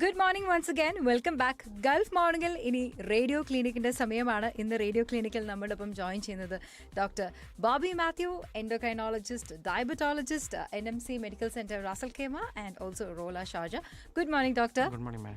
Good morning once again welcome back Gulf മോർണിംഗിൽ ഇനി radio ക്ലിനിക്കിന്റെ സമയമാണ്. ഇന്ന് റേഡിയോ ക്ലിനിക്കിൽ നമ്മളിപ്പം ജോയിൻ ചെയ്യുന്നത് doctor Bobby Mathew endocrinologist diabetologist N M C medical centre Ras Al Khaimah and also Rolla Shaja good morning doctor good morning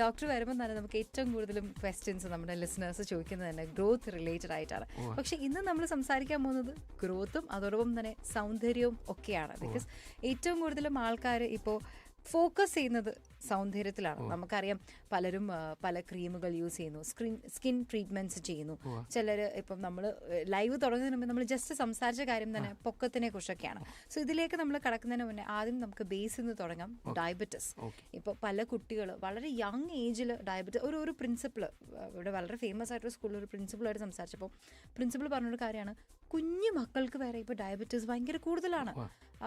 doctor വരുമ്പോൾ തന്നെ നമുക്ക് ഏറ്റവും കൂടുതലും ക്വസ്റ്റ്യൻസ് നമ്മുടെ ലിസണേഴ്സ് ചോദിക്കുന്നത് തന്നെ ഗ്രോത്ത് റിലേറ്റഡ് ആയിട്ടാണ്. പക്ഷെ ഇന്ന് നമ്മൾ സംസാരിക്കാൻ പോകുന്നത് ഗ്രോത്തും അതോടൊപ്പം തന്നെ സൗന്ദര്യവും ഒക്കെയാണ്. ബിക്കോസ് ഏറ്റവും കൂടുതലും ആൾക്കാർ ഇപ്പോൾ ഫോക്കസ് ചെയ്യുന്നത് സൗന്ദര്യത്തിലാണ്. നമുക്കറിയാം പലരും പല ക്രീമുകൾ യൂസ് ചെയ്യുന്നു. സ്ക്രീൻ സ്കിൻ ട്രീറ്റ്മെന്റ്സ് ചെയ്യുന്നു. ചിലർ ഇപ്പം നമ്മൾ ലൈവ് തുടങ്ങുന്നതിന് മുമ്പ് നമ്മൾ ജസ്റ്റ് സംസാരിച്ച കാര്യം തന്നെ പൊക്കത്തിനെ കുറിച്ചൊക്കെയാണ്. സോ ഇതിലേക്ക് നമ്മൾ കടക്കുന്നതിന് മുന്നേ ആദ്യം നമുക്ക് ബേസിൽ നിന്ന് തുടങ്ങാം. ഡയബറ്റിസ് ഇപ്പോൾ പല കുട്ടികൾ വളരെ യങ് ഏജിൽ ഡയബറ്റിസ് ഒരു ഒരു പ്രിൻസിപ്പിൾ ഇവിടെ വളരെ ഫേമസ് ആയിട്ടൊരു സ്കൂളിൽ ഒരു പ്രിൻസിപ്പളായിട്ട് സംസാരിച്ചപ്പോൾ പ്രിൻസിപ്പൾ പറഞ്ഞൊരു കാര്യമാണ്. കുഞ്ഞു മക്കൾക്ക് വരെ ഇപ്പോൾ ഡയബറ്റീസ് ഭയങ്കര കൂടുതലാണ്.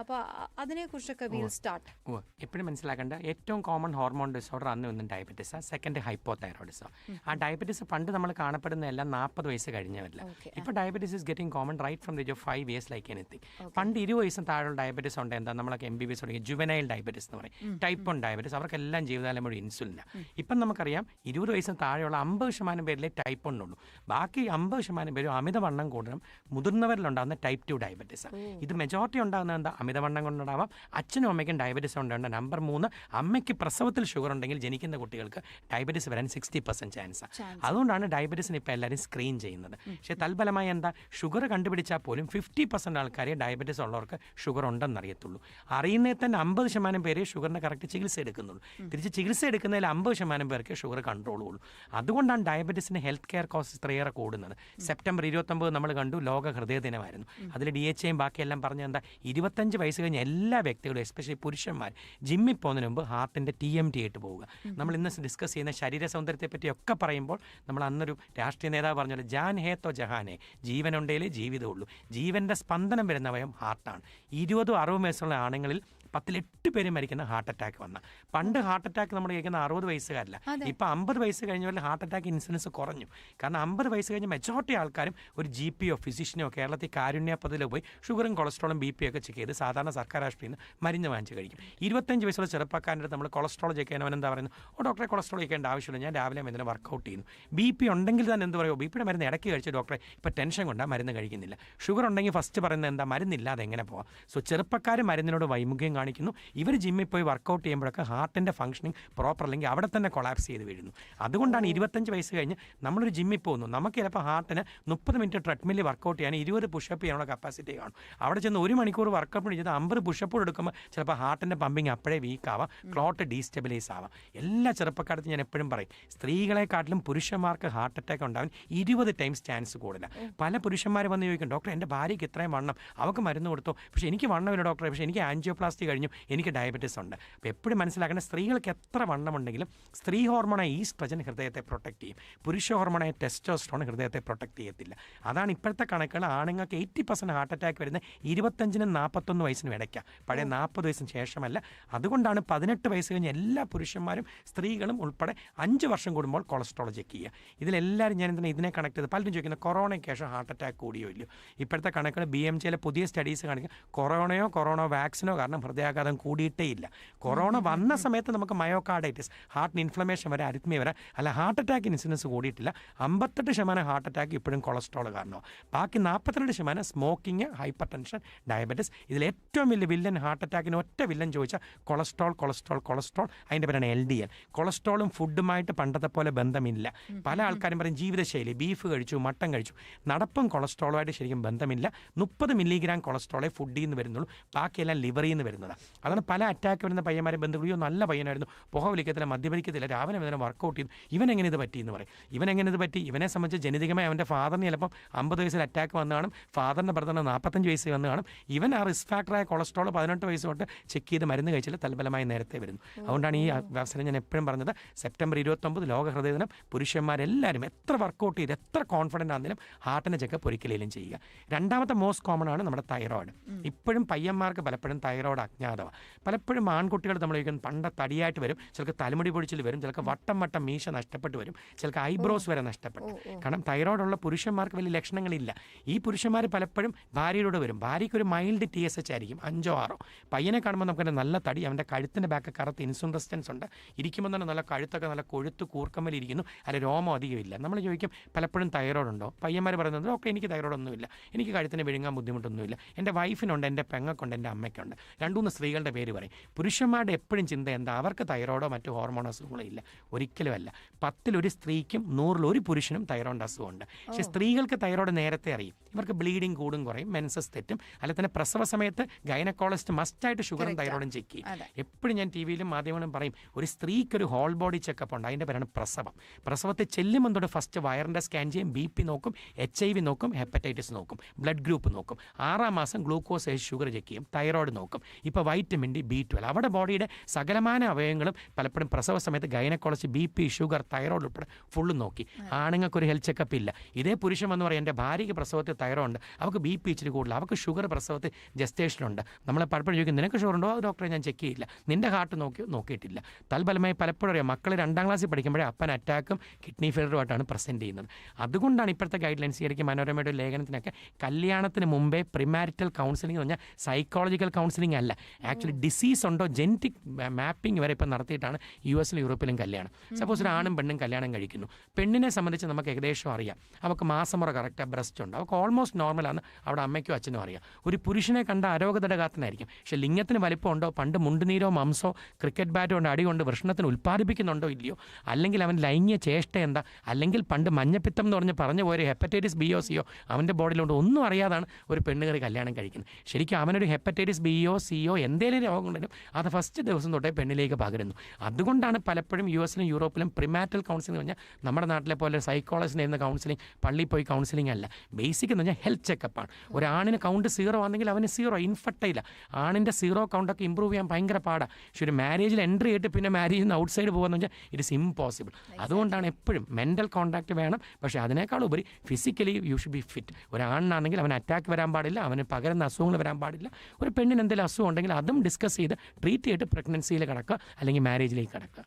അപ്പോൾ അതിനെക്കുറിച്ചൊക്കെ വീൽ സ്റ്റാർട്ട് ഓ എപ്പോഴും മനസ്സിലാക്കേണ്ട ഏറ്റവും കോമൺ ഹോർമോൺ ഡിസോർഡർ അന്ന് ഒന്നും ഡയബറ്റീസ് സെക്കൻഡ് ഹൈപ്പോ തൈറോയിഡിസോ ആ ഡയബറ്റിസ് പണ്ട് നമ്മൾ കാണപ്പെടുന്ന എല്ലാം നാൽപ്പത് വയസ്സ് കഴിഞ്ഞവരില്ല. ഇപ്പോൾ diabetes is getting common right from the of five years like anything പണ്ട് ഇരുപത് വയസ്സും താഴെയുള്ള ഡയബറ്റിസ് ഉണ്ട്. എന്താ നമ്മളൊക്കെ എം ബി ബി എസ് തുടങ്ങി ജുവനൈൽ ഡയബറ്റീസ് എന്ന് പറയും. ടൈപ്പ് വൺ ഡയബറ്റിസ് അവർക്കെല്ലാം ജീവിതകാലം മുഴുവൻ ഇൻസുലിനാണ് ഇപ്പം നമുക്കറിയാം ഇരുപത് വയസ്സിന് താഴെയുള്ള അമ്പത് ശതമാനം പേരിലെ ടൈപ്പ് ഉണ്ടുള്ളൂ ഉള്ളൂ. ബാക്കി അമ്പത് ശതമാനം പേരും അമിതവണ്ണം കൂടുതലും മുതിർന്നവരിലുണ്ടാകുന്ന ടൈപ്പ് ടു ഡയബറ്റീസ് ഇത് മെജോറിറ്റി ഉണ്ടാകുന്ന എന്താ? അമിതവണ്ണം കൊണ്ടുണ്ടാവാം. അച്ഛനും അമ്മയ്ക്കും ഡയബറ്റീസ് ഉണ്ടാകുന്ന നമ്പർ മൂന്ന് അമ്മയ്ക്ക് പ്രസവത്തിൽ ഷുഗർ ഉണ്ടെങ്കിൽ ജനിക്കുന്ന കുട്ടികൾക്ക് ഡയബറ്റീസ് വരാൻ സിക്സ്റ്റി പെർസെന്റ് ചാൻസ് അതുകൊണ്ടാണ് ഡയബറ്റീസിന് ഇപ്പോൾ എല്ലാവരും സ്ക്രീൻ ചെയ്യുന്നത്. പക്ഷേ തൽഫലമായി എന്താ? ഷുഗർ കണ്ടുപിടിച്ചാൽ പോലും ഫിഫ്റ്റി പെർസെന്റ് ആൾക്കാരെ ഡയബറ്റീസ് ഉള്ളവർക്ക് ഷുഗർ ഉണ്ടെന്ന് അറിയത്തുള്ളൂ അറിയുന്നതിൽ തന്നെ അമ്പത് ശതമാനം പേരെ ഷുഗറിന് കറക്റ്റ് ചികിത്സ എടുക്കുന്നുള്ളൂ. തിരിച്ച് ചികിത്സ എടുക്കുന്നതിൽ അമ്പത് ശതമാനം പേർക്ക് ഷുഗർ കൺട്രോൾ ഉള്ളൂ. അതുകൊണ്ടാണ് ഡയബറ്റീസിന് ഹെൽത്ത് കെയർ കോസ്റ്റ് ഇത്രയേറെ കൂടുന്നത്. സെപ്റ്റംബർ ഇരുപത്തൊമ്പത് നമ്മൾ കണ്ടു ലോക ഹൃദയ ദിനമായിരുന്നു അതിൽ ഡി എച്ച് എയും ബാക്കിയെല്ലാം പറഞ്ഞ എന്താ? ഇരുപത്തഞ്ച് വയസ്സ് കഴിഞ്ഞ എല്ലാ വ്യക്തികളും എസ്പെഷ്യലി പുരുഷന്മാർ ജിമ്മിൽ പോകുന്നതിന് മുമ്പ് ഹാർട്ടിന്റെ ടി എം ടി ആയിട്ട് പോവുക. നമ്മൾ ഇന്ന് ഡിസ്കസ് ചെയ്യുന്ന ശരീര സൗന്ദര്യത്തെ പറ്റിയൊക്കെ പറയുമ്പോൾ നമ്മൾ അന്നൊരു രാഷ്ട്രീയ നേതാവ് പറഞ്ഞത് ജാൻ ഹേത്തോ ജഹാനെ ജീവനുണ്ടെങ്കിലേ ജീവിതമുള്ളൂ. ജീവന്റെ സ്പന്ദനം വരുന്ന അവയം ഹാർട്ടാണ് ഇരുപതും അറുപതും വയസ്സുള്ള ആണുങ്ങളിൽ പത്തിലെട്ട് പേര് മരിക്കുന്ന ഹാർട്ട് അറ്റാക്ക് വന്ന. പണ്ട് ഹാർട്ട് അറ്റാക്ക് നമ്മൾ കേൾക്കുന്ന അറുപത് വയസ്സുകാരില്ല. ഇപ്പം അമ്പത് വയസ്സ് കഴിഞ്ഞവരിൽ ഹാർട്ട് അറ്റാക്ക് ഇൻസിഡൻസ് കുറഞ്ഞു. കാരണം അമ്പത് വയസ്സ് കഴിഞ്ഞ മെജോറിറ്റി ആൾക്കാരും ഒരു ജി പിയോ ഫിസിഷ്യനോ കേരളത്തിൽ കാരുണ്യ പദ്ധതിയിലോ പോയി ഷുഗറും കൊളസ്ട്രോളും ബി പി ഒക്കെ ചെക്ക് ചെയ്ത് സാധാരണ സർക്കാർ ആശുപത്രിയിൽ നിന്ന് മരുന്ന് വാങ്ങിച്ച് കഴിക്കും. ഇരുപത്തഞ്ച് വയസ്സുള്ള ചെറുപ്പക്കാരന്റെ നമ്മൾ കൊളസ്ട്രോൾ ചെക്ക് ചെയ്യാൻ എന്താ പറയുന്നത് ഓ ഡോക്ടറെ കൊളസ്ട്രോൾ ചെയ്യേണ്ട ആവശ്യമില്ല. ഞാൻ രാവിലെ എന്തെങ്കിലും വർക്കൗട്ട് ചെയ്യുന്നു. ബി പി ഉണ്ടെങ്കിൽ തന്നെ എന്ത് പറയുമോ ബി പിയുടെ മരുന്ന് ഇടയ്ക്ക് കഴിച്ച് ഡോക്ടറെ ഇപ്പോൾ ടെൻഷൻ കൊണ്ടാണ് മരുന്ന് കഴിക്കുന്നില്ല. ഷുഗർ ഉണ്ടെങ്കിൽ ഫസ്റ്റ് പറയുന്നത് എന്താ? മരുന്നില്ലാതെ എങ്ങനെ പോവാം? സോ ചെറുപ്പക്കാർ മരുന്നിനോട് വൈമുഖ്യം കാണിക്കുന്നു ഇവർ ജിമ്മിൽ പോയി വർക്കൗട്ട് ചെയ്യുമ്പോഴൊക്കെ ഹാർട്ടിന്റെ ഫംഗ്ഷനിങ് പ്രോപ്പർ അല്ലെങ്കിൽ അവിടെ തന്നെ കൊളാപ്സ് ചെയ്ത് വീഴുന്നു. അതുകൊണ്ടാണ് ഇരുപത്തഞ്ച് വയസ്സ് കഴിഞ്ഞ് നമ്മളൊരു ജിമ്മിൽ പോകുന്നു. നമുക്ക് ചിലപ്പോൾ ഹാർട്ടിന് മുപ്പത് മിനിറ്റ് ട്രെഡ്മില്ലിൽ വർക്കൗട്ട് ചെയ്യാൻ ഇരുപത് പുഷപ്പ് ചെയ്യാനുള്ള കപ്പാസിറ്റി കാണും. അവിടെ ചെന്ന് ഒരു മണിക്കൂർ വർക്കൗട്ട് ചെയ്ത് അമ്പത് പുഷപ്പ് എടുക്കുമ്പോൾ ചിലപ്പോൾ ഹാർട്ടിന്റെ പമ്പിങ് അപ്പോഴേ വീക്ക് ആവാം ക്ലോട്ട് ഡീസ്റ്റെബിലൈസ് ആവാം. എല്ലാ ചെറുപ്പക്കാലത്തും ഞാൻ എപ്പോഴും പറയും സ്ത്രീകളെക്കാട്ടിലും പുരുഷന്മാർക്ക് ഹാർട്ട് അറ്റാക്ക് ഉണ്ടാവാൻ ഇരുപത് ടൈംസ് ചാൻസ് കൂടുതലാണ് പല പുരുഷന്മാർ വന്ന് ചോദിക്കും ഡോക്ടർ എന്റെ ഭാര്യയ്ക്ക് ഇത്രയും വണ്ണം അവൾക്ക് മരുന്ന് കൊടുത്തു? പക്ഷേ എനിക്ക് വണ്ണമില്ല ഡോക്ടറെ പക്ഷേ എനിക്ക് ആൻജിയോപ്ലാസ്റ്റി കഴിഞ്ഞു. എനിക്ക് ഡയബറ്റീസ് ഉണ്ട്. അപ്പോൾ എപ്പോഴും മനസ്സിലാക്കേണ്ട സ്ത്രീകൾക്ക് എത്ര വണ്ണമുണ്ടെങ്കിലും സ്ത്രീ ഹോർമോണായ ഈസ്ട്രജൻ ഹൃദയത്തെ പ്രൊട്ടക്ട് ചെയ്യും. പുരുഷ ഹോർമോണായ ടെസ്റ്റോസ്ട്രോൺ ഹൃദയത്തെ പ്രൊട്ടക്ട് ചെയ്യത്തില്ല. അതാണ് ഇപ്പോഴത്തെ കണക്കുകൾ. ആണുങ്ങൾക്ക് എയ്റ്റി പെർസെന്റ് ഹാർട്ട് അറ്റാക്ക് വരുന്ന ഇരുപത്തഞ്ചിനും നാൽപ്പത്തൊന്ന് വയസ്സിന് ഇടയ്ക്കാം. പഴയ നാൽപ്പത് വയസ്സിന് ശേഷമല്ല. അതുകൊണ്ടാണ് പതിനെട്ട് വയസ്സ് കഴിഞ്ഞ എല്ലാ പുരുഷന്മാരും സ്ത്രീകളും ഉൾപ്പെടെ അഞ്ച് വർഷം കൂടുമ്പോൾ കൊളസ്ട്രോൾ ചെക്ക് ചെയ്യുക. ഇതിലെല്ലാവരും ഞാൻ എന്തിനാണ് ഇതിനെ കണക്ട് ചെയ്ത് പലരും ചോദിക്കുന്നത് കൊറോണയ്ക്ക് ശേഷം ഹാർട്ട് അറ്റാക്ക് കൂടിയോ ഇല്ലയോ? ഇപ്പോഴത്തെ കണക്കുകൾ ബി എം ജിയിലെ പുതിയ സ്റ്റഡീസ് കാണിക്കും കൊറോണയോ കൊറോണ വാക്സിനോ കാരണം ഹൃദയാഘാതം കൂടിയിട്ടേ ഇല്ല കൊറോണ വന്ന സമയത്ത് നമുക്ക് മയോകാർഡൈറ്റിസ് ഹാർട്ടിന് ഇൻഫ്ലമേഷൻ വരെ അരിത്മി വരെ അല്ല ഹാർട്ട് അറ്റാക്ക് ഇൻസിഡൻസ് കൂടിയിട്ടില്ല. അമ്പത്തെട്ട് ശതമാനം ഹാർട്ട് അറ്റാക്ക് ഇപ്പോഴും കൊളസ്ട്രോൾ കാരണമോ ബാക്കി നാൽപ്പത്തിരണ്ട് ശതമാനം സ്മോക്കിംഗ് ഹൈപ്പർ ടെൻഷൻ ഡയബറ്റിസ്. ഇതിൽ ഏറ്റവും വലിയ വില്ലൻ ഹാർട്ട് അറ്റാക്കിന് ഒറ്റ വില്ലൻ ചോദിച്ചാൽ കൊളസ്ട്രോൾ കൊളസ്ട്രോൾ കൊളസ്ട്രോൾ. അതിന്റെ പേരാണ് എൽ ഡി എൽ. കൊളസ്ട്രോളും ഫുഡുമായിട്ട് പണ്ടത്തെ പോലെ ബന്ധമില്ല. പല ആൾക്കാരും പറയും ജീവിതശൈലി ബീഫ് കഴിച്ചു മട്ടൻ കഴിച്ചു. നടപ്പും കൊളസ്ട്രോളുമായിട്ട് ശരിക്കും ബന്ധമില്ല. മുപ്പത് മില്ലിഗ്രാം കൊളസ്ട്രോളെ ഫുഡിൽ നിന്ന് വരുന്നുള്ളൂ. ബാക്കിയെല്ലാം ലിവറിൽ നിന്ന് വരുന്നതാണ് അതാണ് പല അറ്റാക്ക് വരുന്ന പയ്യന്മാരെ ബന്ധുക്കളിയോ നല്ല പയ്യനായിരുന്നു. പുക വിളിക്കത്തില്ല മദ്യപരിക്കത്തില്ല രാവിലെ മുതൽ വർക്കൗട്ട് ചെയ്തു. ഇവൻ എങ്ങനെ ഇത് പറ്റി? എന്ന് പറയും. ഇവൻ എങ്ങനെ ഇത് പറ്റി? ഇവനെ സംബന്ധിച്ച് ജനിതകമായി അവന്റെ ഫാദറിന് ചിലപ്പം അമ്പത് വയസ്സിൽ അറ്റാക്ക് വന്ന് കാണും. ഫാദറിന്റെ ബ്രദറിന് നാൽപ്പത്തഞ്ച് വയസ്സിൽ വന്ന് കാണും. ഇവൻ ആ റിസ്ക് ഫാക്ടറായ കൊളസ്ട്രോൾ പതിനെട്ട് വയസ്സ് തൊട്ട് ചെക്ക് ചെയ്ത് മരുന്ന് കഴിച്ചാൽ തൽഫലമായി നേരത്തെ വരുന്നു. അതുകൊണ്ടാണ് ഈ അവസരം ഞാൻ എപ്പോഴും പറഞ്ഞത്. സെപ്റ്റംബർ ഇരുപത്തൊമ്പത് ലോക ഹൃദയ ദിനം. പുരുഷന്മാരെല്ലാവരും എത്ര വർക്കൗട്ട് ചെയ്ത് എത്ര കോൺഫിഡന്റ് ആണെങ്കിലും ഹാർട്ടിനെ ചെക്കപ്പ് ഒരിക്കലും ചെയ്യുക. രണ്ടാമത്തെ മോസ്റ്റ് കോമൺ ആണ് നമ്മുടെ തൈറോയിഡ് ഇപ്പോഴും പയ്യന്മാർക്ക് പലപ്പോഴും തൈറോയിഡ് അജ്ഞാതമാണ് പലപ്പോഴും ആൺകുട്ടികൾ നമ്മൾ ചോദിക്കുന്നത് പണ്ട തടിയായിട്ട് വരും. ചിലർക്ക് തലമുടി പൊടിച്ചിൽ വരും. ചിലർക്ക് വട്ടം വട്ടം മീശ നഷ്ടപ്പെട്ട് വരും. ചിലർക്ക് ഐബ്രോസ് വരെ നഷ്ടപ്പെട്ടു. കാരണം തൈറോയിഡുള്ള പുരുഷന്മാർക്ക് വലിയ ലക്ഷണങ്ങളില്ല. ഈ പുരുഷന്മാർ പലപ്പോഴും ഭാര്യയിലൂടെ വരും. ഭാര്യയ്ക്ക് ഒരു മൈൽഡ് ടി എസ് എച്ച് ആയിരിക്കും. അഞ്ചോ ആറോ. പയ്യനെ കാണുമ്പോൾ നമുക്ക് നല്ല തടി. അവന്റെ കഴുത്തിന്റെ ബാക്ക് കറുത്ത് ഇൻസുൻ റെസിസ്റ്റൻസ് ഉണ്ട്. ഇരിക്കുമ്പോൾ തന്നെ നല്ല കഴുത്തൊക്കെ നല്ല കൊഴുത്ത് കൂർക്കമ്മൽ ഇരിക്കുന്നു. അല്ല രോമം അധികമില്ല. നമ്മൾ ചോദിക്കും പലപ്പോഴും തൈറോയിഡ് ഉണ്ടോ പയ്യന്മാർ പറയുന്നത് ഓക്കെ എനിക്ക് തൈറോയിഡ് ഒന്നുമില്ല എനിക്ക് കഴുത്തിന് വിഴുങ്ങാൻ ബുദ്ധിമുട്ടൊന്നുമില്ല. എന്റെ വൈഫിനുണ്ട് എന്റെ പെങ്ങക്കുണ്ട് എന്റെ അമ്മയ്ക്കുണ്ട്. രണ്ടുമൂന്ന് സ്ത്രീകളുടെ പേര് പറയും. പുരുഷന്മാരുടെ എപ്പോഴും ചിന്ത എന്താ? അവർക്ക് തൈറോയിഡോ മറ്റു ഹോർമോൺ അസുഖങ്ങളോ ഇല്ല. ഒരിക്കലുമല്ല പത്തിലൊരു സ്ത്രീക്കും നൂറിലൊരു പുരുഷനും തൈറോയ്ഡ് അസുഖമുണ്ട്. പക്ഷേ സ്ത്രീകൾക്ക് തൈറോയിഡ് നേരത്തെ അറിയും. ഇവർക്ക് ബ്ലീഡിങ് കൂടും കുറയും മെൻസസ് തെറ്റും. അല്ലെങ്കിൽ തന്നെ പ്രസവ സമയത്ത് ഗൈനക്കോളജിസ്റ്റ് മസ്റ്റായിട്ട് ഷുഗറും തൈറോയിഡും ചെക്ക് ചെയ്യും. എപ്പോഴും ഞാൻ ടി വിയിലും മാധ്യമങ്ങളും പറയും ഒരു സ്ത്രീക്കൊരു ഹോൾ ബോഡി ചെക്കപ്പ് ഉണ്ട്. അതിന്റെ പേരാണ് പ്രസവം. പ്രസവത്തെ ചെല്ലുമ്പോൾ തൊട്ട് ഫസ്റ്റ് വയറിന്റെ സ്കാൻ ചെയ്യും. ബി പി നോക്കും എച്ച് ഐ വി നോക്കും ഹെപ്പറ്റൈറ്റിസ് നോക്കും ബ്ലഡ് ഗ്രൂപ്പ് നോക്കും. ആറാം മാസം ഗ്ലൂക്കോസ് ഷുഗർ ചെക്ക് ചെയ്യും. തൈറോയിഡ് നോക്കും. ഇപ്പോൾ വൈറ്റമിൻ ഡി ബി ട്വൽവ് അവിടെ ബോഡിയുടെ സകലമാന അവയവങ്ങളും പലപ്പോഴും പ്രസവ സമയത്ത് gynaecology B P sugar thyroid ഉൾപ്പെടെ ഫുള്ളും നോക്കി. ആണുങ്ങൾക്ക് ഒരു ഹെൽത്ത് ചെക്കപ്പ് ഇല്ല. ഇതേ പുരുഷൻ എന്ന് പറയും എന്റെ ഭാര്യയ്ക്ക് പ്രസവത്തിൽ തൈറോയ്ഡ് ഉണ്ട്. അവർക്ക് ബി പി ഇച്ചിരി കൂടുതൽ അവർക്ക് ഷുഗർ പ്രസവത്തിൽ ജസ്റ്റേഷനുണ്ട് നമ്മൾ പലപ്പോഴും ചോദിക്കും നിനക്ക് ഷുഗർ ഉണ്ടോ? ഡോക്ടറെ ഞാൻ ചെക്ക് ചെയ്യില്ല. നിന്റെ ഹാർട്ട് നോക്കി നോക്കിയിട്ടില്ല. തൽഫലമായി പലപ്പോഴും അറിയാം മക്കൾ രണ്ടാം ക്ലാസ്സിൽ പഠിക്കുമ്പോഴേ അപ്പൻ അറ്റാക്കും കിഡ്നി ഫെയിലറുമായിട്ടാണ് പ്രസന്റ് ചെയ്യുന്നത്. അതുകൊണ്ടാണ് ഇപ്പോഴത്തെ ഗൈഡ് ലൈൻസ് ഇടയ്ക്ക് മനോരമയുടെ ലേഖനത്തിനൊക്കെ കല്യാണത്തിന് മുമ്പേ പ്രിമാരിറ്റൽ കൗൺസിലിംഗ് എന്ന് പറഞ്ഞാൽ സൈക്കോളജിക്കൽ കൗൺസിലിംഗ് അല്ല. ആക്ച്വലി ഡിസീസ് ഉണ്ടോ ജെനറ്റിക് മാപ്പിംഗ് വരെ ഇപ്പം നടത്തിയിട്ടാണ് യു എസിലും യൂറോപ്പിലും കല്യാണം. സപ്പോസ് ഒരു ആണും പെണ്ണും കല്യാണം കഴിക്കുന്നു. പെണ്ണിനെ സംബന്ധിച്ച് നമുക്ക് ഏകദേശം അറിയാം. അവർക്ക് മാസമുറ കറക്റ്റ് ബ്രസ്റ്റ് ഉണ്ട്. അവർക്ക് ഓൾമോസ്റ്റ് നോർമലാണ് അവിടെ അമ്മയ്ക്കും അച്ഛനും അറിയാം. ഒരു പുരുഷനെ കണ്ട അരോഗതടകാത്തനായിരിക്കും. പക്ഷേ ലിംഗത്തിന് വലിപ്പമുണ്ടോ? പണ്ട് മുണ്ടുനീരോ മംസോ ക്രിക്കറ്റ് ബാറ്റോ കൊണ്ട് അടി കൊണ്ട് വൃഷണത്തിന് ഉൽപ്പാദിപ്പിക്കുന്നുണ്ടോ ഇല്ലയോ? അല്ലെങ്കിൽ അവൻ ലൈംഗിക ചേഷ്ട എന്താ? അല്ലെങ്കിൽ പണ്ട് മഞ്ഞപ്പിത്തം എന്ന് പറഞ്ഞ് പറഞ്ഞു പോയൊരു ഹെപ്പറ്റൈറ്റിസ് ബിയോ സിയോ അവന്റെ ബോഡിയിലുണ്ട്. ഒന്നും അറിയാതാണ് ഒരു പെണ്ണുകറി കല്യാണം കഴിക്കുന്നത്. ശരിക്കും അവനൊരു ഹെപ്പറ്റൈറ്റിസ് ബിയോ സിയോ എന്തെങ്കിലും രോഗം ഉണ്ടെങ്കിലും അത് ഫസ്റ്റ് ദിവസം തൊട്ടേ പെണ്ണിലേക്ക് പകരുന്നു. അതുകൊണ്ടാണ് പലപ്പോഴും യു എസിലും യൂറോപ്പിലും പ്രിമാറ്റൽ കൗൺസിലിംഗ് എന്ന് പറഞ്ഞാൽ നമ്മുടെ നാട്ടിലെ പോലെ സൈക്കോളജിസ്റ്റ് ചെയ്യുന്ന കൗൺസിലിംഗ് പള്ളിയിൽ പോയി കൗൺസിലിംഗ് അല്ല. ബേസിക് എന്ന് പറഞ്ഞാൽ ഹെൽത്ത് ചെക്കപ്പാണ് ഒരാണിന് കൗണ്ട് സീറോ ആണെങ്കിൽ അവന് സീറോ ഇൻഫർട്ടൈല ആണിന്റെ സീറോ കൗണ്ടൊക്കെ ഇമ്പ്രൂവ് ചെയ്യാൻ ഭയങ്കര പാടാണ് പക്ഷെ ഒരു മാരേജിൽ എൻട്രി ചെയ്തിട്ട് പിന്നെ മാരേജിൽ നിന്ന് ഔട്ട്സൈഡ് സൈഡ് പോകുന്ന വെച്ചാൽ ഇറ്റ്സ് ഇമ്പോസിബിൾ അതുകൊണ്ടാണ് എപ്പോഴും മെന്റൽ കോൺടാക്ട് വേണം. പക്ഷേ അതിനേക്കാൾ ഉപരി physically you should be fit ഒരാണിനാണെങ്കിൽ അവൻ അറ്റാക്ക് വരാൻ പാടില്ല അവന് പകരുന്ന അസുഖങ്ങൾ വരാൻ പാടില്ല. ഒരു പെണ്ണിന് എന്തെങ്കിലും അസുഖം ഉണ്ടെങ്കിൽ അതും ഡിസ്കസ് ചെയ്ത് ട്രീറ്റ് ചെയ്തിട്ട് പ്രഗ്നൻസിയിൽ കിടക്കുക അല്ലെങ്കിൽ മാരേജിലേക്ക് കിടക്കുക.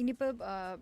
ഇനിയിപ്പോൾ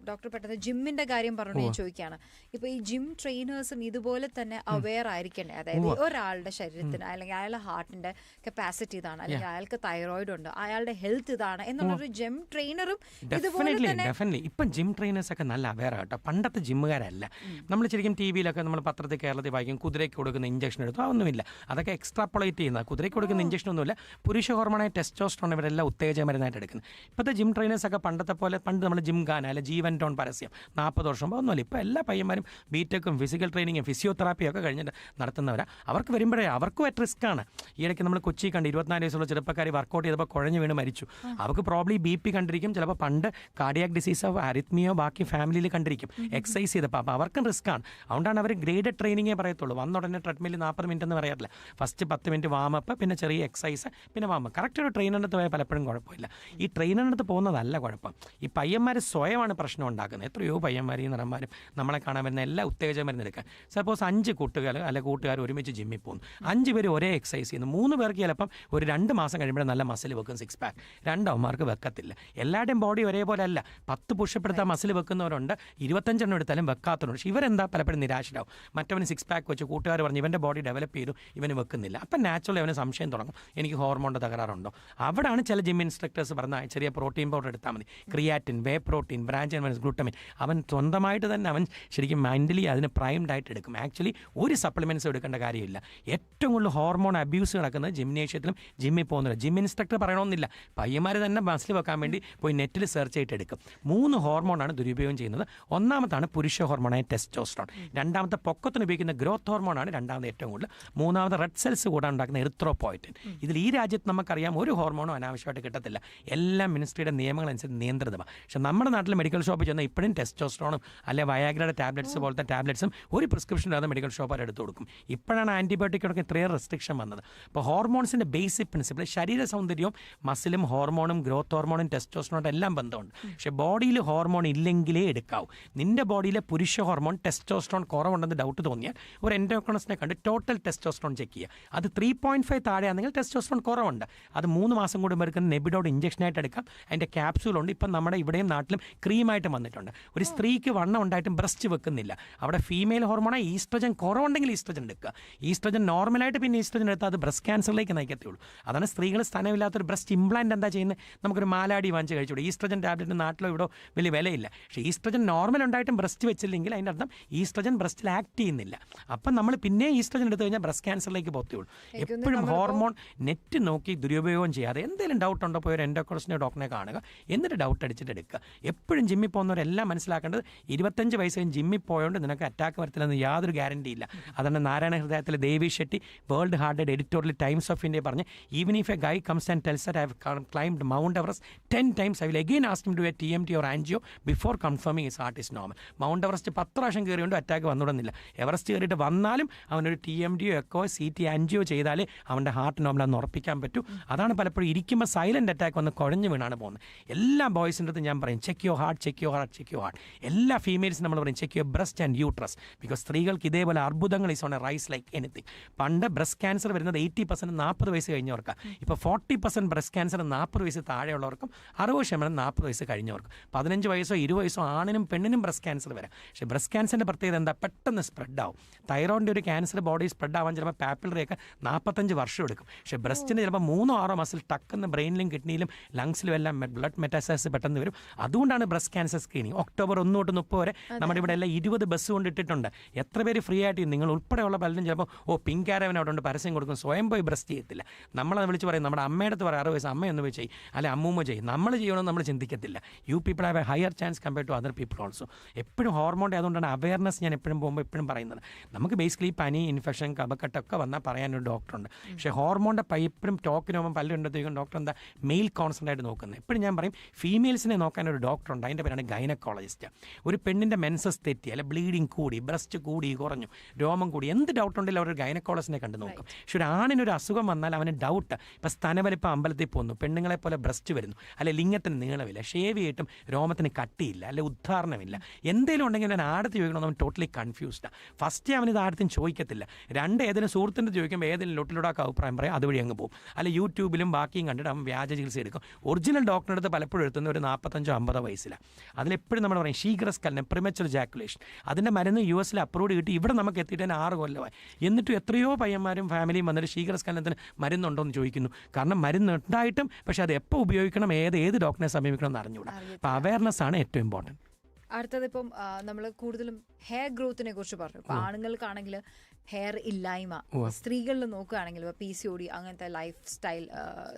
ഡോക്ടർ പെട്ടെന്ന് ജിമ്മിന്റെ കാര്യം പറഞ്ഞു ഞാൻ ചോദിക്കുകയാണ്. ഇപ്പൊ ഈ ജിം ട്രെയിനേഴ്സും ഇതുപോലെ തന്നെ അവെയർ ആയിരിക്കണ്ടേ? അതായത് ഒരാളുടെ ശരീരത്തിന് അല്ലെങ്കിൽ അയാളുടെ ഹാർട്ടിന്റെ കപ്പാസിറ്റി ഇതാണ്. അല്ലെങ്കിൽ അയാൾക്ക് തൈറോയിഡ് ഉണ്ട്. അയാളുടെ ഹെൽത്ത് ഇതാണ് എന്നുള്ളൊരു ജിം ട്രെയിനറും ഇതുപോലെ ഡെഫിനറ്റ്ലി ഇപ്പം ജിം ട്രെയിനേഴ്സ് ഒക്കെ നല്ല അവെയർ ആട്ടോ പണ്ടത്തെ ജിമ്മുകാരല്ല നമ്മൾ ശരിക്കും ടി വിയിലൊക്കെ നമ്മൾ പത്രത്തിൽ കേരളത്തിൽ വായിക്കും. കുതിരയ്ക്ക് കൊടുക്കുന്ന ഇഞ്ചക്ഷൻ എടുത്തു? അതൊന്നുമില്ല. അതൊക്കെ എക്സ്ട്രാ എക്സ്ട്രാപ്പൊളേറ്റ് ചെയ്യുന്ന കുതിരയ്ക്ക് കൊടുക്കുന്ന ഇഞ്ചക്ഷൻ ഒന്നുമില്ല. പുരുഷ ഹോർമോണായ ടെസ്റ്റോസ്ട്രോൺ ഇവരെല്ലാം ഉത്തേജക മരുന്നായിട്ട് എടുക്കുന്നത്. ഇപ്പോഴത്തെ ജിം ട്രെയിനേഴ്സ് ഒക്കെ പണ്ടത്തെ പോലെ പണ്ട് നമ്മൾ ജിം ഗാന അല്ലെ ജീവൻ ടോൺ പരസ്യം. നാൽപ്പത് വർഷം മുമ്പ് ഒന്നുമില്ല. ഇപ്പോൾ എല്ലാ പയ്യന്മാരും ബിടെക്കും ഫിസിക്കൽ ട്രെയിനിങ്ങും ഫിസിയോതെറാപ്പിയും ഒക്കെ കഴിഞ്ഞിട്ട് നടത്തുന്നവരാണ് അവർക്ക് വരുമ്പോഴേ അവർക്കും അറ്റ് റിസ്ക് ആണ്. ഈ ഇടയ്ക്ക് നമ്മൾ കൊച്ചി കണ്ട് ഇരുപത്തിനാല് വയസ്സുള്ള ചെറുപ്പക്കാർ വർക്കൗട്ട് ചെയ്തപ്പോൾ കുഴഞ്ഞു വീണ് മരിച്ചു. അവർക്ക് പ്രോബ്ലി ബി പി കണ്ടിരിക്കും. ചിലപ്പോൾ പണ്ട് കാർഡിയാക് ഡിസീസോ അരിത്മിയോ ബാക്കി ഫാമിലിയിൽ കണ്ടിരിക്കും. എക്സസൈസ് ചെയ്തപ്പോൾ അപ്പോൾ അവർക്കും റിസ്ക് ആണ്. അതുകൊണ്ടാണ് അവർ ഗ്രേഡഡ് ട്രെയിനിങ്ങേ പറയത്തുള്ളൂ. വന്ന ഉടനെ ട്രെഡ്മിൽ നാൽപ്പത് മിനിറ്റ് എന്ന് പറയാറില്ല. ഫസ്റ്റ് പത്ത് മിനിറ്റ് വാമപ്പ് പിന്നെ ചെറിയ എക്സസൈസ് പിന്നെ വാമപ്പ് കറക്റ്റ് ഒരു ട്രെയിനറിന്റെ അടുത്ത് പോയാൽ പലപ്പോഴും കുഴപ്പമില്ല. ഈ ട്രെയിനറിന്റെ അടുത്ത് പോകുന്നതല്ല കുഴപ്പം. ഈ പയ്യന്മാർ സ്വയമാണ് പ്രശ്നം ഉണ്ടാക്കുന്നത്. എത്രയോ പയ്യന്മാർ ഈ നടന്മാരും നമ്മളെ കാണാൻ വരുന്ന എല്ലാ ഉത്തേജക മരുന്ന് എടുക്കാൻ. സപ്പോസ് അഞ്ച് കൂട്ടുകാർ അല്ലെ കൂട്ടുകാർ ഒരുമിച്ച് ജിമ്മിൽ പോകുന്നു. അഞ്ച് പേര് ഒരേ എക്സസൈസ് ചെയ്യുന്നു. മൂന്ന് പേർക്ക് ചിലപ്പം ഒരു രണ്ട് മാസം കഴിയുമ്പോൾ നല്ല മസിൽ വെക്കും സിക്സ് പാക്ക് രണ്ടവന്മാർക്ക് വെക്കത്തില്ല. എല്ലാവരുടെയും ബോഡി ഒരേപോലെ അല്ല പത്ത് പുഷപ്പ് എടുത്താൽ മസിൽ വെക്കുന്നവരുണ്ട്. ഇരുപത്തഞ്ചെണ്ണം എടുത്താലും വെക്കാത്തവരുണ്ട്. പക്ഷേ ഇവരെന്താ പലപ്പോഴും നിരാശരാകും മറ്റവന് സിക്സ് പാക്ക് വെച്ച് കൂട്ടുകാർ പറഞ്ഞ് ഇവന്റെ ബോഡി ഡെവലപ്പ് ചെയ്തു ഇവന് വെക്കുന്നില്ല. അപ്പം നാച്ചുറലി അവന് സംശയം തുടങ്ങും. എനിക്ക് ഹോർമോണിന്റെ തകരാറുണ്ടോ? അവിടെയാണ് ചില ജിം ഇൻസ്ട്രക്ടേഴ്സ് പറഞ്ഞ ചെറിയ പ്രോട്ടീൻ പൗഡർ എടുത്താൽ മതി. Creatine whey protein branch and glutamine അവൻ സ്വന്തമായിട്ട് തന്നെ അവൻ ശരിക്കും മെന്റലി അതിന് പ്രൈംഡ് ആയിട്ട് എടുക്കും. ആക്ച്വലി ഒരു സപ്ലിമെന്റ്സ് എടുക്കേണ്ട കാര്യമില്ല. ഏറ്റവും കൂടുതൽ ഹോർമോൺ അബ്യൂസ് നടക്കുന്നത് ജിംനേഷ്യത്തിലും ജിമ്മിൽ പോകുന്നില്ല. Gym instructor പറയണമെന്നില്ല. പയ്യന്മാർ തന്നെ മസിൽ വെക്കാൻ വേണ്ടി പോയി നെറ്റിൽ സെർച്ച് ചെയ്തിട്ട് എടുക്കും. മൂന്ന് ഹോർമോണാണ് ദുരുപയോഗം ചെയ്യുന്നത്. ഒന്നാമത്താണ് പുരുഷ ഹോർമോണായ ടെസ്റ്റോസ്ട്രോൺ രണ്ടാമത്തെ പൊക്കത്തിന് ഉപയോഗിക്കുന്ന ഗ്രോത്ത് ഹോർമോണാണ് രണ്ടാമത് ഏറ്റവും കൂടുതൽ. മൂന്നാമത് റെഡ് സെൽസ് കൂടാൻ ഉണ്ടാക്കുന്ന എറിത്രോപോയിറ്റിൻ ഇതിൽ ഈ രാജ്യത്ത് നമുക്കറിയാം ഒരു ഹോർമോണും അനാവശ്യമായിട്ട് കിട്ടത്തില്ല. എല്ലാം മിനിസ്ട്രിയുടെ നിയമങ്ങൾ അനുസരിച്ച് നിയന്ത്രിതമാണ്. പക്ഷേ നമ്മുടെ നാട്ടിൽ മെഡിക്കൽ ഷോപ്പിൽ ചെന്നാൽ ഇപ്പോഴും ടെസ്റ്റോസ്ട്രോണും അല്ലെ വയാഗ്രയുടെ ടാബ്ലറ്റ്സ് പോലത്തെ ടാബ്ലറ്റ്സും ഒരു പ്രിസ്ക്രിപ്ഷൻ ഇല്ലാതെ മെഡിക്കൽ ഷോപ്പർ എടുത്തു കൊടുക്കും. ഇപ്പോഴാണ് ആന്റിബയോട്ടിക്കൊക്കെ ഇത്രയും റെസ്ട്രിക്ഷൻ വന്നത്. അപ്പോൾ ഹോർമോൺസിന്റെ ബേസിക് പ്രിൻസിപ്പിൾ ശരീര സൗന്ദര്യവും മസിലും ഹോർമോണും ഗ്രോത്ത് ഹോർമോണും ടെസ്റ്റോസ്ട്രോണും എല്ലാം ബന്ധമുണ്ട്. പക്ഷേ ബോഡിയിൽ ഹോർമോൺ ഇല്ലെങ്കിലേ എടുക്കാവൂ. നിന്റെ ബോഡിയിലെ പുരുഷ ഹോർമോൺ ടെസ്റ്റോസ്ട്രോൺ കുറവുണ്ടെന്ന് ഡൗട്ട് തോന്നിയാൽ ഒരു എൻഡോക്രോണസിനെ കണ്ട് ടോട്ടൽ ടെസ്റ്റോസ്ട്രോൺ ചെക്ക് ചെയ്യുക. അത് ത്രീ പോയിന്റ് ഫൈവ് താഴെയാണെങ്കിൽ ടെസ്റ്റോസ്ട്രോൺ കുറവുണ്ട്. അത് മൂന്ന് മാസം കൂടുമ്പോൾ എടുക്കുന്ന നെബിഡോട് ഇഞ്ചക്ഷനായിട്ട് എടുക്കാം. അതിന്റെ ക്യാപ്സൂളുണ്ട് ഇപ്പം നമ്മുടെ ഇവിടെയും നാട്ടിലും ക്രീമായിട്ട് വന്നിട്ടുണ്ട്. ഒരു സ്ത്രീക്ക് വണ്ണം ഉണ്ടായിട്ടും ബ്രസ്റ്റ് വെക്കുന്നില്ല. അവിടെ ഫീമെയിൽ ഹോർമോണ ഈസ്ട്രജൻ കുറവുണ്ടെങ്കിൽ ഈസ്ട്രജൻ എടുക്കുക. ഈസ്ട്രജൻ നോർമലായിട്ട് പിന്നെ ഈസ്ട്രജൻ എടുത്താൽ അത് ബ്രസ്റ്റ് ക്യാൻസറിലേക്ക് നയിക്കത്തുള്ളൂ. അതാണ് സ്ത്രീകൾ സ്ഥാനമില്ലാത്തൊരു ബ്രസ്റ്റ് ഇംപ്ലാന്റ് എന്താ ചെയ്യുന്നത്? നമുക്കൊരു മാലാടി വാങ്ങിച്ച് കഴിച്ചുകൂടെ ഈസ്ട്രജൻ ടാബ്ലറ്റ് നാട്ടിലോ ഇവിടെ വലിയ വിലയില്ല. പക്ഷേ ഈസ്ട്രജൻ നോർമൽ ഉണ്ടായിട്ടും ബ്രസ്റ്റ് വെച്ചില്ലെങ്കിൽ അതിന്റെ അർത്ഥം ഈസ്ട്രജൻ ബ്രസ്റ്റിൽ ആക്ട് ചെയ്യുന്നില്ല. അപ്പം നമ്മൾ പിന്നെ ഈസ്ട്രജൻ എടുത്തു കഴിഞ്ഞാൽ ബ്രസ്റ്റ് ക്യാൻസറിലേക്ക് പോകത്തുള്ളൂ. എപ്പോഴും ഹോർമോൺ നെറ്റ് നോക്കി ദുരുപയോഗം ചെയ്യാതെ എന്തെങ്കിലും ഡൗട്ട് ഉണ്ടോ പോയി ഒരു എൻഡോക്രോസിനെ ഡോക്ടറെ കാണുക. എന്നിട്ട് ഡൗട്ട് അടിച്ചിട്ട് എടുക്കുക. എപ്പോഴും ജിമ്മിൽ പോകുന്നവരെല്ലാം മനസ്സിലാക്കേണ്ടത് ഇരുപത്തഞ്ച് വയസ്സ് കഴിഞ്ഞ് ജിമ്മിൽ പോയതുകൊണ്ട് നിനക്ക് അറ്റാക്ക് വരത്തില്ലെന്ന് യാതൊരു ഗ്യാരണ്ടി ഇല്ല. അതുകൊണ്ട് നാരായണ ഹൃദയത്തിലെ Devi Shetty world hard editorial Times of India പറഞ്ഞ് even if a guy comes and tells I have climbed Mount Everest ten times I will again ask to a T M T or angio before confirming is artist is normal Mount Everest പത്ത് പ്രാവശ്യം കയറിയോണ്ട് attack വന്നുവിടുന്നില്ല Everest കയറിയിട്ട് വന്നാലും അവനൊരു T M ഡിയോ echo C T angio ചെയ്താലേ അവന്റെ ഹാർട്ട് നോർമലാന്ന് ഉറപ്പിക്കാൻ പറ്റൂ. അതാണ് പലപ്പോഴും ഇരിക്കുമ്പോൾ സൈലന്റ് അറ്റാക്ക് വന്ന് കുഴഞ്ഞു വീണാണ് പോകുന്നത്. എല്ലാ ബോയ്സിന്റെ അടുത്ത് ഞാൻ പറയും check your heart check your heart check your heart എല്ലാ ഫീമെയിൽസ് നമ്മൾ പറയും ചെക്ക് യോ ബ്രസ്റ്റ് ആൻഡ് യൂട്രസ് ബിക്കോസ് സ്ത്രീകൾക്ക് ഇതേപോലെ അർബുദങ്ങൾ is on a rise like anything പണ്ട് ബ്രസ്റ്റ് ക്യാൻസർ വരുന്നത് എയ്റ്റി പെർസെന്റ് നാൽപ്പത് വയസ്സ് കഴിഞ്ഞവർക്ക്. ഇപ്പോൾ ഫോർട്ടി പെർസെന്റ് ബ്രസ്റ്റ് ക്യാൻസർ നാൽപ്പത് വയസ്സ് താഴെയുള്ളവർക്കും അറുപത് ശതമാനം നാൽപ്പത് വയസ്സ് കഴിഞ്ഞവർക്കും. പതിനഞ്ച് വയസ്സോ ഇരുപത് വയസ്സോ ആണിനും പെണ്ണിനും ബ്രസ്റ്റ് ക്യാൻസർ വരാം. പക്ഷേ ബ്രസ്റ്റ് ക്യാൻസറിന്റെ പ്രത്യേകത എന്താ? പെട്ടെന്ന് സ്പ്രെഡ് ആവും. തൈറോയിഡിന്റെ ഒരു ക്യാൻസർ ബോഡി സ്പ്രെഡ് ആവാൻ ചിലപ്പോൾ പാപ്പിലറിയൊക്കെ നാൽപ്പത്തഞ്ച് വർഷം എടുക്കും. പക്ഷേ ബ്രസ്റ്റിന് ചിലപ്പോൾ മൂന്നോ ആറോ മസിൽ ടക്കെന്ന് ബ്രെയിനിലും കിഡ്നിയിലും ലങ്സിലും എല്ലാം ബ്ലഡ് മെറ്റാസൈസ് പെട്ടെന്ന് വരും. അതുകൊണ്ടാണ് ബ്രസ്റ്റ് ക്യാൻസർ സ്ക്രീനിങ്. ഒക്ടോബർ ഒന്ന് തൊട്ട് മുപ്പത് വരെ നമ്മുടെ ഇവിടെ എല്ലാം ഇരുപത് ബസ് കൊണ്ട് ഇട്ടിട്ടുണ്ട്. എത്ര പേര് ഫ്രീ ആയിട്ട് നിങ്ങൾ ഉൾപ്പെടെയുള്ള പലരും ചിലപ്പോൾ ഓ പിങ്ക് ആരവൻ അവിടെ ഉണ്ട് പരസ്യം കൊടുക്കും സ്വയം പോയി ബ്രസ്റ്റ് ചെയ്യത്തില്ല. നമ്മളത് വിളിച്ച് പറയും നമ്മുടെ അമ്മയുടെ അടുത്ത് പറയാം അറുപത് വയസ്സ് അമ്മയൊന്ന് പോയി ചെയ്യും. അല്ലെ അമ്മൂമ്മ ചെയ്യും. നമ്മൾ ചെയ്യണമെന്ന് നമ്മൾ ചിന്തിക്കത്തില്ല. You people have a higher chance compare to other people also എപ്പോഴും ഹോർമോണിന്റെ അതുകൊണ്ടാണ് അവയർനെസ് ഞാൻ എപ്പോഴും പോകുമ്പോൾ എപ്പോഴും പറയുന്നത്. നമുക്ക് ബേസിക്കലി പനി ഇൻഫെക്ഷൻ കപക്കെട്ടൊക്കെ വന്നാൽ പറയാനൊരു ഡോക്ടറുണ്ട് പക്ഷേ ഹോർമോണിന്റെ എപ്പോഴും ടോക്കിന് പോകുമ്പോൾ പലരും ഉണ്ടെത്തേക്കും ഡോക്ടർ എന്താ മെയിൽ കോൺസെന്റ് ആയിട്ട് നോക്കുന്നത് എപ്പോഴും ഞാൻ പറയും ഫീമെയിൽസിനെ നോക്കാൻ ഒരു ഡോക്ടർ ഉണ്ട് അതിന്റെ പേരാണ് ഗൈനക്കോളജിസ്റ്റ്. ഒരു പെണ്ണിന്റെ മെൻസസ് തെറ്റി അല്ലെ ബ്ലീഡിങ് കൂടി ബ്രസ്റ്റ് കൂടി കുറഞ്ഞു രോമം കൂടി എന്ത് ഡൗട്ട് ഉണ്ടെങ്കിലും അവർ ഗൈനക്കോളജിനെ കണ്ട് നോക്കും. പക്ഷെ ഒരു ആണിനൊരു അസുഖം വന്നാൽ അവന് ഡൗട്ട് ഇപ്പം സ്ഥലവലിപ്പം അമ്പലത്തിൽ പോകുന്നു പെണ്ണുങ്ങളെ പോലെ ബ്രസ്റ്റ് വരുന്നു അല്ലെ ലിംഗത്തിന് നീളമില്ല ഷേവ് ചെയ്തിട്ടും രോമത്തിന് കട്ടിയില്ല അല്ലെ ഉദ്ധാരണമില്ല. എന്തെങ്കിലും ഉണ്ടെങ്കിൽ അവൻ ആടത്ത് ചോദിക്കണം അവൻ ടോട്ടലി കൺഫ്യൂസ്ഡാണ് ഫസ്റ്റ് അവൻ ഇത് ആടത്തും ചോദിക്കത്തില്ല. രണ്ട് ഏതെങ്കിലും സുഹൃത്തിന്റെ ചോദിക്കുമ്പോൾ ഏതെങ്കിലും ലൊട്ടിലൊടാക്ക അഭിപ്രായം പറയും അതുവഴി അങ്ങ് പോകും. അല്ലെ യൂട്യൂബിലും ബാക്കിയും കണ്ടിട്ട് അവൻ വ്യാജ ചികിത്സ എടുക്കും. ഒറിജിനൽ ഡോക്ടറെ അടുത്ത് പലപ്പോഴും എത്തുന്ന ഒരു നാൽപ്പത്തഞ്ചോ അമ്പതോ വയസ്സിലാണ് അതിലെപ്പോഴും നമ്മൾ പറയും ശീഘ്രസ്കലനം പ്രിമച്ചർ ജാക്കുലേഷൻ അതിന്റെ മരുന്ന് യു എസിൽ അപ്രൂവ് കിട്ടി ഇവിടെ നമുക്ക് എത്തിയിട്ട് തന്നെ ആറ് കൊല്ലമായി. എന്നിട്ടും എത്രയോ പയ്യന്മാരും ഫാമിലിയും വന്നിട്ട് ശീഘ്രസ്കലനത്തിന് മരുന്നുണ്ടോ എന്ന് ചോദിക്കുന്നു. കാരണം മരുന്ന് ഉണ്ടായിട്ടും പക്ഷേ അത് എപ്പോൾ ഉപയോഗിക്കണം ഏത് ഏത് ഡോക്ടറിനെ സമീപിക്കണം എന്ന് അറിഞ്ഞുകൂടാ. അപ്പോൾ അവയർനെസ് ആണ് ഏറ്റവും ഇമ്പോർട്ടന്റ് അടുത്തത് ഇപ്പം നമ്മൾ കൂടുതലും ഹെയർ ഗ്രോത്തിനെ കുറിച്ച് പറഞ്ഞു. ഇപ്പൊ ആണുങ്ങൾക്കാണെങ്കിൽ ഹെയർ ഇല്ലായ്മ സ്ത്രീകളിൽ നോക്കുകയാണെങ്കിൽ പി സി ഒ ഡി അങ്ങനത്തെ ലൈഫ് സ്റ്റൈൽ